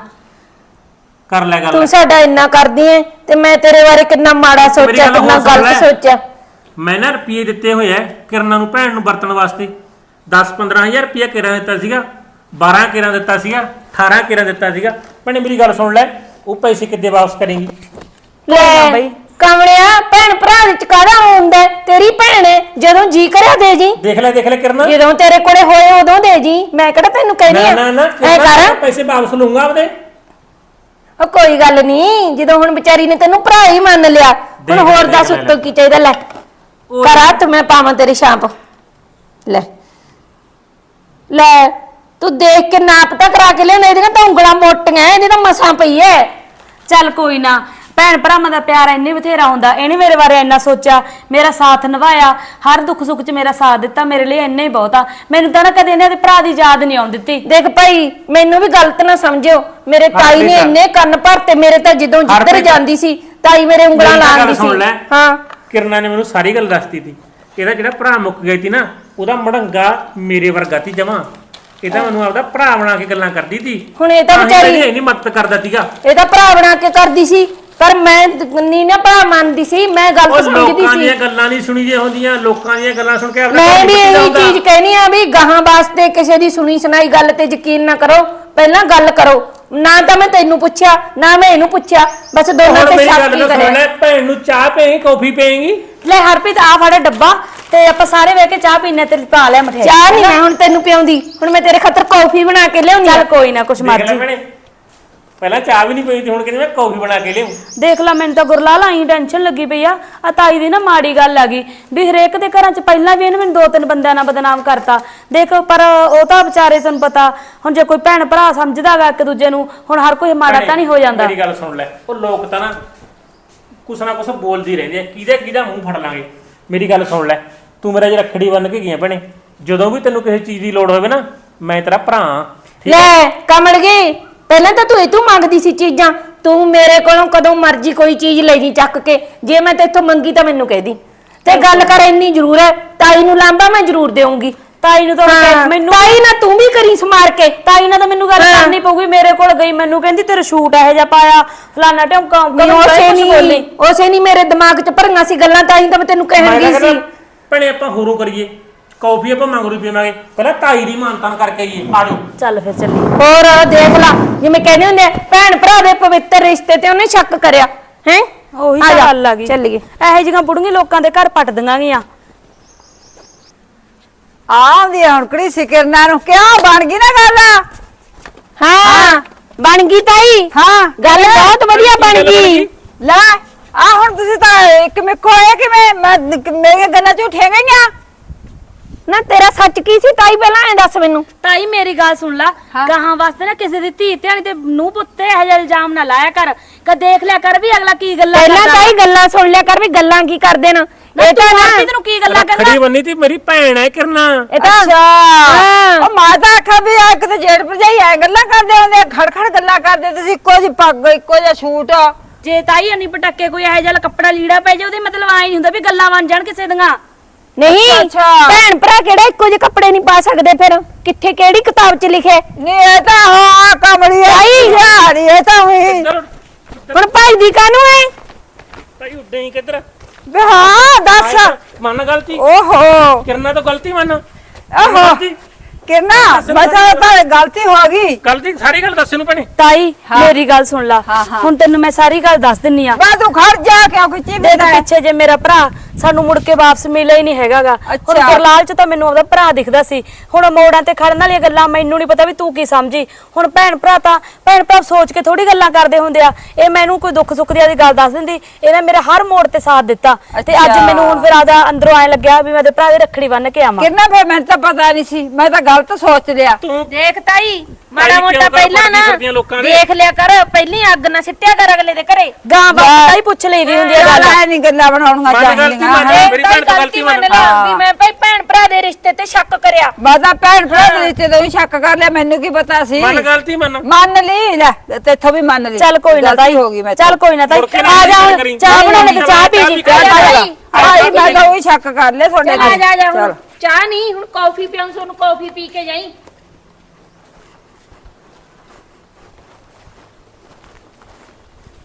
ਕਰ ਲੈ ਗੱਲ। ਤੂੰ ਸਾਡਾ ਇੰਨਾ ਕਰਦੀ ਐ ਤੇ ਮੈਂ ਤੇਰੇ ਬਾਰੇ ਕਿੰਨਾ ਮਾੜਾ ਸੋਚਿਆ ਗੱਲ ਕਿੰਨਾ ਹੋਰ ਸੁਣ ਗਲਤ ਲੈ। ਸੋਚਿਆ। ਮੈਂ ਨਾ ਰੁਪਏ ਦਿੱਤੇ ਹੋਏ ਐ ਕਿਰਨਾਂ ਨੂੰ ਭੈਣ ਨੂੰ ਵਰਤਣ ਵਾਸਤੇ। 10 15000 ਰੁਪਏ ਕਿਰਾਂ ਦਿੱਤਾ ਸੀਗਾ 12 ਕਿਰਾਂ ਦਿੱਤਾ ਸੀਗਾ 18 ਕਿਰਾਂ ਦਿੱਤਾ ਸੀਗਾ। ਭੈਣੇ ਮੇਰੀ ਗੱਲ ਸੁਣ ਲੈ ਉਹ ਪੈਸੇ ਕਿੱਦੇ ਵਾਪਸ ਕਰੇਂਗੀ? ਨਾ ਲੈ। ਬਈ। ਕਮਲਿਆ ਭੈਣ ਭਰਾ ਵਿੱਚ ਕਾਹਦਾ ਹੁੰਦਾ ਹੈ? ਤੇਰੀ ਭੈਣ ਹੈ ਜਦੋਂ ਜੀ ਕਰਿਆ ਦੇ ਜੀ। ਦੇਖ ਲੈ ਦੇਖ ਲੈ ਕਿਰਨਾਂ। ਜਦੋਂ ਤੇਰੇ ਕੋਲੇ ਹੋਏ ਉਦੋਂ ਦੇ ਜੀ। ਮੈਂ ਕਿਹੜਾ ਤੈਨੂੰ ਕਹਿੰਦੀ ਨਾ ਆ? ਨਾ ਨਾ ਐ ਕਿਰਨਾਂ ਕਰ। ਪੈਸੇ ਵਾਪਸ ਲੂੰਗਾ ਆਪਦੇ। ਉਹ ਕੋਈ ਗੱਲ ਨਹੀਂ ਜਦੋਂ ਹੁਣ ਵਿਚਾਰੀ ਨੇ ਤੈਨੂੰ ਭਰਾ ਹੀ ਮੰਨ ਲਿਆ ਹੁਣ ਦੇਖ ਲੈ, ਹੋਰ ਦੇਖ ਦੱਸ ਲੈ, ਉੱਤੋਂ ਕੀ ਚਾਹੀਦਾ ਲੈ। ਉਹ- ਕਰਾ ਤੇ ਮੈਂ ਪਾਵਾਂ ਤੇਰੀ ਸ਼ਾਂਪ ਲੈ। ਲੈ ਤੂੰ ਦੇਖ ਕੇ ਨਾਪ ਤਾਂ ਕਰਾ ਕੇ ਲਿਆਉਣਾ ਇਹਦੀਆਂ ਤਾਂ ਉਂਗਲਾਂ ਮੋਟੀਆਂ ਇਹਦੀ ਤਾਂ ਮਸਾਂ ਪਈ ਐ। ਚੱਲ ਕੋਈ ਨਾ ਭੈਣ ਭਰਾਵਾਂ ਦਾ ਪਿਆਰ ਇੰਨੇ ਬਥੇਰਾ ਹੁੰਦਾ ਇਹਨੇ ਮੇਰੇ ਬਾਰੇ ਇੰਨਾ ਸੋਚਿਆ ਮੇਰਾ ਸਾਥ ਨਿਭਾਇਆ ਹਰ ਦੁੱਖ ਸੁੱਖ 'ਚ ਮੇਰਾ ਸਾਥ ਦਿੱਤਾ ਮੇਰੇ ਲਈ ਇੰਨਾ ਹੀ ਬਹੁਤ। ਆ ਮੈਨੂੰ ਤਾਂ ਨਾ ਕਦੇ ਇਹਨਾਂ ਦੇ ਭਰਾ ਦੀ ਯਾਦ ਨਹੀਂ ਆਉਣ ਦਿੱਤੀ। ਦੇਖ ਭਾਈ ਮੈਨੂੰ ਵੀ ਗਲਤ ਨਾ ਸਮਝਿਓ। ਮੇਰੇ ਤਾਈ ਨੇ। ਇੰਨੇ ਕੰਨ ਭਰਤੇ ਮੇਰੇ ਤਾਂ ਜਦੋਂ ਜਿੱਧਰ। ਜਾਂਦੀ ਸੀ ਤਾਈ ਮੇਰੇ ਉਂਗਲਾਂ ਤਾਂ ਲਾਉਂਦੀ ਸੀ। ਹਾਂ। ਕਿਰਨਾ ਨੇ ਮੈਨੂੰ ਸਾਰੀ ਗੱਲ ਦੱਸਤੀ ਸੀ ਇਹਦਾ ਜਿਹੜਾ ਭਰਾ ਮੁੱਕ ਗਿਆ ਸੀ ਨਾ ਉਹਦਾ ਮੜੰਗਾ ਮੇਰੇ ਵਰਗਾ ਸੀ ਜਮਾ। ਇਹ ਤਾਂ ਮੈਨੂੰ ਆਪਦਾ ਭਰਾ ਬਣਾ ਕੇ ਗੱਲਾਂ ਕਰਦੀ ਸੀ ਹੁਣ ਇਹ ਤਾਂ ਵਿਚਾਰੀ- ਨਹੀਂ ਮਦਦ ਕਰਦਾ ਸੀਗਾ ਇਹ ਤਾਂ ਭਰਾ ਬਣਾ ਕੇ ਕਰਦੀ ਸੀ। ਪਰ ਮੈਂ ਨਹੀਂ ਨਾ ਭਰਾ ਮੰਨਦੀ ਸੀ ਮੈਂ ਗਲਤ ਉਹ ਸਮਝਦੀ ਲੋਕਾਂ ਸੀ। ਦੀਆਂ ਗੱਲਾਂ ਨਹੀਂ ਸੁਣੀ ਜੇ ਹੁੰਦੀਆਂ ਲੋਕਾਂ ਦੀਆਂ ਗੱਲਾਂ ਸੁਣ ਕੇ ਆਪਦਾ ਮੈਂ ਵੀ ਇਹੀ ਜਾਂਦਾ। ਚੀਜ਼ ਕਹਿਣੀ ਆ ਵੀ ਗਾਹਾਂ ਵਾਸਤੇ ਕਿਸੇ ਦੀ ਸੁਣੀ ਸੁਣਾਈ ਗੱਲ ਤੇ ਯਕੀਨ ਨਾ ਕਰੋ ਪਹਿਲਾਂ ਗੱਲ ਕਰੋ। ਨਾ ਤਾਂ ਮੈਂ ਤੈਨੂੰ ਪੁੱਛਿਆ ਨਾ ਮੈਂ ਇਹਨੂੰ ਪੁੱਛਿਆ ਬਸ ਦੋਨਾਂ ਹੁਣ ਤੇ ਮੇਰੀ ਸ਼ੱਕ ਗੱਲ ਹੀ ਤਾਂ ਸੁਣ ਕਰਿਆ ਲੈ ਭੈਣ ਨੂੰ ਚਾਹ ਪਏਗੀ ਕੌਫੀ ਪਏਗੀ? ਲੈ ਹਰਪ੍ਰੀਤ ਆ ਫੜੇ ਡੱਬਾ ਤੇ ਆਪਾਂ ਸਾਰੇ ਵੇਖ ਕੇ ਚਾਹ ਪੀਣੇ ਤੇ ਪਾ ਲਿਆ ਮਠਿਆਈ। ਚਾਹ ਨਹੀਂ ਮੈਂ ਹੁਣ ਤੈਨੂੰ ਪਿਆਉਂਦੀ ਹੁਣ ਮੈਂ ਤੇਰੇ ਖਾਤਰ ਕੌਫੀ ਬਣਾ ਕੇ ਲਿਆਉਣੀ ਚੱਲ ਕੋਈ ਨਾ ਕੁਛ ਦੇਖ ਲੈ ਮਰਜ਼ੀ। ਭੈਣੇ। ਪਹਿਲਾਂ ਚਾਹ ਵੀ ਨਹੀਂ ਪਈ ਸੀ ਹੁਣ ਕਹਿੰਦੀ ਮੈਂ ਕੌਫੀ ਬਣਾ ਕੇ ਲਿਆਉਂ ਦੇਖ ਲਾ ਮੈਨੂੰ ਤਾਂ ਗੁਰਲਾਲ ਆਈ ਟੈਨਸ਼ਨ ਲੱਗੀ ਪਈ ਆ। ਆ ਤਾਈ ਦੀ ਨਾ ਮਾੜੀ ਗੱਲ ਆ ਗਈ ਵੀ ਹਰੇਕ ਦੇ ਘਰਾਂ 'ਚ ਪਹਿਲਾਂ ਵੀ ਇਹਨੇ ਮੈਨੂੰ ਦੋ ਤਿੰਨ ਬੰਦਿਆਂ ਨਾਲ ਬਦਨਾਮ ਕਰਤਾ। ਦੇਖ ਪਰ ਉਹ ਤਾਂ ਵਿਚਾਰੇ ਤੁਹਾਨੂੰ ਪਤਾ। ਹੁਣ ਜੇ ਕੋਈ ਭੈਣ ਭਰਾ ਸਮਝਦਾ ਵਾ ਇੱਕ ਦੂਜੇ ਨੂੰ ਹੁਣ ਹਰ ਕੋਈ ਮਾੜਾ ਤਾਂ ਨਹੀਂ ਹੋ ਜਾਂਦਾ। ਮੇਰੀ ਗੱਲ ਸੁਣ ਲੈ। ਉਹ ਲੋਕ ਤਾਂ ਨਾ ਕੁਛ ਨਾ ਕੁਛ ਬੋਲਦੀ ਰਹਿੰਦੇ ਆ। ਕਿਹਦੇ ਕਿਹਦਾ ਮੂੰਹ ਫੜ ਲਾਂਗੇ? ਮੇਰੀ ਗੱਲ ਸੁਣ ਲੈ। ਤੂੰ ਮੇਰਾ ਜੇ ਰੱਖੜੀ ਬੰਨ ਕੇ ਗਈਆਂ ਭੈਣੇ। ਜਦੋਂ ਵੀ ਤੈਨੂੰ ਕਿਸੇ ਚੀਜ਼ ਦੀ ਲੋੜ ਹੋਵੇ ਨਾ ਮੈਂ ਤੇਰਾ ਭਰਾ? ਲੈ ਕਮਲ ਗਈ। ਪਹਿਲਾਂ ਤਾਂ ਤੂੰ ਇਹ ਤੂੰ ਮੰਗਦੀ ਸੀ ਚੀਜ਼ਾਂ ਤੂੰ ਮੇਰੇ ਕੋਲੋਂ ਕਦੋਂ ਮਰਜ਼ੀ ਕੋਈ ਚੀਜ਼ ਲੈ ਜੀ ਚੱਕ ਕੇ ਜੇ ਮੈਂ ਤੇਥੋਂ ਮੰਗੀ ਤਾਂ ਮੈਨੂੰ ਕਹਿ ਦੀ। ਤੇ ਗੱਲ ਕਰ ਇੰਨੀ ਜ਼ਰੂਰ ਹੈ ਤਾਈ ਨੂੰ ਲਾਂਬਾ ਮੈਂ ਜ਼ਰੂਰ ਦੇਵਾਂਗੀ ਤਾਈ ਨੂੰ ਤਾਂ ਕਹਿ- ਮੈਨੂੰ ਤਾਈ ਨਾ ਤੂੰ ਵੀ ਕਰੀ ਸਮਾਰ ਕੇ। ਤਾਈ ਨਾਲ ਤਾਂ ਮੈਨੂੰ ਗੱਲ ਹਾਂ। ਕਰਨੀ ਪਊਗੀ ਮੇਰੇ ਕੋਲ ਗਈ ਮੈਨੂੰ ਕਹਿੰਦੀ ਤੇਰਾ ਸ਼ੂਟ ਇਹੋ ਜਿਹਾ ਪਾਇਆ ਫਲਾਣਾ ਢਮਕਾ ਨਹੀਂ ਉਸੇ ਨਹੀਂ ਉਸੇ ਨਹੀਂ ਮੇਰੇ ਦਿਮਾਗ 'ਚ ਭਰੀਆਂ ਸੀ ਗੱਲਾਂ ਤਾਂ ਹੀ ਤਾਂ ਮੈਂ ਤੈਨੂੰ ਕਹਿਣ ਮੈਂ ਗਈ ਸੀ। ਭੈਣੇ ਆਪਾਂ ਹੋਰੋਂ ਕਰੀਏ। ਕੌਫੀ ਆਪਾਂ ਮੰਗਰੂ ਪੀਵਾਂਗੇ ਪਹਿਲਾਂ ਤਾਈ ਦੀ ਮਾਨਤਾਨ ਕਰਕੇ ਆਈਏ ਆ ਜਾਓ। ਚੱਲ ਫਿਰ ਚੱਲੀ ਹੋਰ ਦੇਖ ਲਾ ਜਿਵੇਂ ਕਹਿੰਦੇ ਹੁੰਦੇ ਆ, ਭੈਣ ਭਰਾ ਦੇ ਪਵਿੱਤਰ ਰਿਸ਼ਤੇ ਤੇ ਉਹਨੇ ਸ਼ੱਕ ਕਰਿਆ ਹੈ? ਉਹੀ ਤਾਂ ਗੱਲ ਆ ਗਈ। ਚੱਲੀਏ। ਇਹੋ ਜਿਹੀਆਂ ਬੁੜੀਆਂ ਲੋਕਾਂ ਦੇ ਘਰ ਪੱਟ ਦੀਆਂ ਗੀਆਂ ਆਉਂਦੀ ਹੁਣ ਕਿਹੜੀ ਸਿਕਰਨਾ ਨੂੰ ਕਿਉਂ? ਬਣ ਗਈ ਨਾ ਗੱਲ? ਹਾਂ ਬਣ ਗਈ ਤਾਈ। ਹਾਂ। ਗੱਲ ਬਹੁਤ ਵਧੀਆ ਬਣ ਗਈ। ਲੈ ਆ ਹੁਣ ਤੁਸੀਂ ਤਾਂ ਇੱਕ ਮਿੱਕੋ ਹੋਏ ਕਿ ਮੈਂ ਮੈਂ ਮੇਰੀਆਂ ਗੱਲਾਂ ਝੂਠੀਆਂ ਗਈਆਂ? ਨਾ ਤੇਰਾ ਸੱਚ ਕੀ ਸੀ? ਤਾਈ ਪਹਿਲਾਂ ਐ ਦੱਸ ਮੈਨੂੰ। ਤਾਈ ਮੇਰੀ ਗੱਲ ਸੁਣ ਲਾ। ਗਾਹਾਂ ਵਾਸਤੇ ਨਾ ਕਿਸੇ ਦੀ ਧੀ ਧਿਆਣੀ ਤੇ ਨੂੰ ਪੁੱਤੇ ਇਹੋ ਜਿਹਾ ਇਲਜ਼ਾਮ ਨਾ ਲਾਇਆ ਕਰ। ਕਿ ਦੇਖ ਲਿਆ ਕਰ ਵੀ ਅਗਲਾ ਕੀ ਗੱਲਾਂ ਪਹਿਲਾਂ ਕਰਦਾ ਤਾਈ ਗੱਲਾਂ ਸੁਣ ਲਿਆ ਕਰ ਵੀ ਗੱਲਾਂ ਕੀ ਕਰਦੇ ਨੇ ਇਹ ਤਾਂ ਨਾ ਹਰਪ੍ਰੀਤ ਨੂੰ ਕੀ ਗੱਲਾਂ ਰੱਖੜੀ ਕਹਿੰਦਾ? ਬੰਨੀ ਤੀ ਮੇਰੀ ਭੈਣ ਹੈ ਕਿਰਨਾ। ਇਹ ਤਾਂ ਹਾਂ। ਉਹ ਮਾਤਾ ਆਖਾ ਵੀ ਆ ਕਿਤੇ ਜੇੜ ਭਰਜਾਈ ਐ ਗੱਲਾਂ ਕਰਦੇ ਹੁੰਦੇ ਖੜ ਖੜ ਗੱਲਾਂ ਕਰਦੇ ਤੁਸੀਂ ਇੱਕੋ ਜਿਹੀ ਪੱਗ ਇੱਕੋ ਜਿਹਾ ਸ਼ੂਟ। ਜੇ ਤਾਈ ਅਨੀ ਪਟਾਕੇ ਕੋਈ ਇਹੋ ਜਿਹਾ ਕੱਪੜਾ ਲੀੜਾ ਪੈ ਜਾ ਉਹਦੇ ਮਤਲਬ ਆਈ ਨਹੀਂ ਹੁੰਦਾ ਵੀ ਗੱਲਾਂ ਬਣ ਜਾਣ ਕਿਸੇ ਦੀਆਂ। ਨਹੀਂ ਅੱਛਾ, ਅੱਛਾ। ਭੈਣ ਭਰਾ ਕਿਹੜਾ ਇੱਕੋ ਜਿਹੇ ਕੱਪੜੇ ਨਹੀਂ ਪਾ ਸਕਦੇ ਫਿਰ? ਕਿੱਥੇ ਕਿਹੜੀ ਕਿਤਾਬ 'ਚ ਲਿਖਿਆ ਨਹੀਂ ਇਹ ਤਾਂ ਹਾਂ ਕਮੜੀ ਆਈ ਯਾਰ ਇਹ ਤਾਂ ਹੋਈ ਚਲੋ ਹੁਣ ਭਾਈ ਦੀ ਕਾਨੂੰ ਐ ਤਾਈ ਉੱਡੇ ਹੀ ਕਿੱਧਰ? ਵੀ ਹਾਂ ਦੱਸ। ਮੰਨ ਗਲਤੀ? ਓਹੋ। ਕਿਰਨਾ ਤੋਂ ਗਲਤੀ ਮੰਨ? ਓਹੋ। ਗਲਤੀ? ਕਿਰਨਾ? ਮਸਾ ਤਾਂ ਗਲਤੀ ਹੋ ਗਈ। ਗਲਤੀ ਸਾਰੀ ਗੱਲ ਦੱਸ ਨੂੰ ਭੈਣੇ। ਤਾਈ ਮੇਰੀ ਗੱਲ ਸੁਣ ਲਾ। ਹਾਂ, ਹਾਂ। ਹੁਣ ਤੈਨੂੰ ਮੈਂ ਸਾਰੀ ਗੱਲ ਦੱਸ ਦਿੰਨੀ ਆ। ਬਾ ਤੂੰ ਖੜ ਜਾ ਕਿਉਂ ਕਿ ਦੇਖ ਚੀਵਦਾ ਪਿੱਛੇ ਜੇ ਮੇਰਾ ਭਰਾ ਸਾਨੂੰ ਮੁੜ ਕੇ ਵਾਪਸ ਮਿਲਿਆ ਹੀ ਨਹੀਂ ਹੈਗਾਗਾ। ਹੁਣ ਅੱਛਾ। ਗੁਰਲਾਲ ਚ ਤਾਂ ਮੈਨੂੰ ਉਹਦਾ ਭਰਾ ਦਿਖਦਾ ਸੀ। ਹੁਣ ਮੋੜਾਂ ਤੇ ਖੜਨ ਵਾਲੀਆਂ ਗੱਲਾਂ ਮੈਨੂੰ ਨਹੀਂ ਪਤਾ ਵੀ ਤੂੰ ਕੀ ਸਮਝੀ। ਹੁਣ ਭੈਣ ਭਰਾ ਤਾਂ ਭੈਣ ਭਰਾ ਸੋਚ ਕੇ ਥੋੜੀ ਗੱਲਾਂ ਕਰਦੇ ਹੁੰਦੇ ਆ। ਇਹ ਮੈਨੂੰ ਕੋਈ ਦੁੱਖ ਸੁੱਖ ਦੀ ਆਦੀ ਗੱਲ ਦੱਸ ਦਿੰਦੀ। ਇਹਨੇ ਮੇਰੇ ਹਰ ਮੋੜ ਤੇ ਸਾਥ ਦਿੱਤਾ। ਤੇ ਅੱਜ ਅੱਛਾ। ਮੈਨੂੰ ਹੁਣ ਫਿਰ ਆਦਾ ਅੰਦਰੋਂ ਐ ਲੱਗਿਆ ਵੀ ਮੈਂ ਤੇ ਭਰਾ ਦੇ ਰੱਖੜੀ ਬੰਨ ਕੇ ਆਵਾਂ। ਕਿਰਨਾ ਫੇ ਮੈਨੂੰ ਤਾਂ ਪਤਾ ਨਹੀਂ ਸੀ। ਮੈਂ ਤਾਂ ਗਲਤ ਸੋਚ ਲਿਆ। ਤੂੰ ਦੇਖ ਤਾਈ ਮਾੜਾ ਮੋਟਾ ਪਹਿਲਾਂ ਨਾ ਫਿਰਦੀਆਂ ਲੋਕਾਂ ਦੇ? ਦੇਖ ਲਿਆ ਕਰ ਪਹਿਲੀ ਅੱਗ ਨਾ ਸਿੱਟਿਆ ਕਰ ਅਗਲੇ ਦੇ ਘਰੇ। ਗਾਂ ਬਾਤ ਹੀ ਪੁੱਛ ਲਈਦੀ ਹੁੰਦੀ ਆ ਗੱਲ ਗੱਲ। ਐ ਨਹੀਂ ਗੱਲਾਂ ਬਣਾਉਣੀਆਂ ਮੰਨ ਗਲਤੀ ਚਾਹੀਦੀਆਂ। ਮੰਨ। ਹਾਂ। ਮੇਰੀ ਭੈਣ ਤੋਂ ਗਲਤੀ ਗਲਤੀ ਮੰਨ ਵੀ ਮੈਂ ਭਾਈ ਭੈਣ ਭਰਾ ਦੇ ਰਿਸ਼ਤੇ ਤੇ ਸ਼ੱਕ ਕਰਿਆ। ਮੈਂ ਤਾਂ ਭੈਣ ਭਰਾ ਦੇ ਰਿਸ਼ਤੇ ਤੋਂ ਹੀ ਸ਼ੱਕ ਕਰ ਲਿਆ ਮੈਨੂੰ ਕੀ ਪਤਾ ਸੀ? ਮੰਨ ਗਲਤੀ ਮੰਨ। ਮੰਨ ਲਈ ਲੈ ਤੇਥੋਂ ਵੀ ਮੰਨ ਲਈ। ਚੱਲ ਕੋਈ ਨਾ ਗਲਤੀ ਤਾਈ ਹੋ ਗਈ ਮੈਂ ਚੱਲ ਕੋਈ ਨਾ ਤਾਈ। ਆ ਜਾ। ਚਾਹ ਬਣਾਉਣੇ ਤੇ ਚਾਹ ਪੀ ਜੀ ਲਈ। ਆਈ ਮੈਂ ਤਾਂ ਉਹੀ ਸ਼ੱਕ ਕਰ ਲਿਆ ਤੁਹਾਡੇ ਚੱਲ ਆ ਜਾ ਜਾ ਚੱਲ। ਹੁਣ ਚਾਹ ਨਹੀਂ ਹੁਣ ਕਾਫੀ ਪਿਆਉਂ ਸੋਨੂੰ ਕਾਫੀ ਪੀ ਕੇ ਜਾਈ।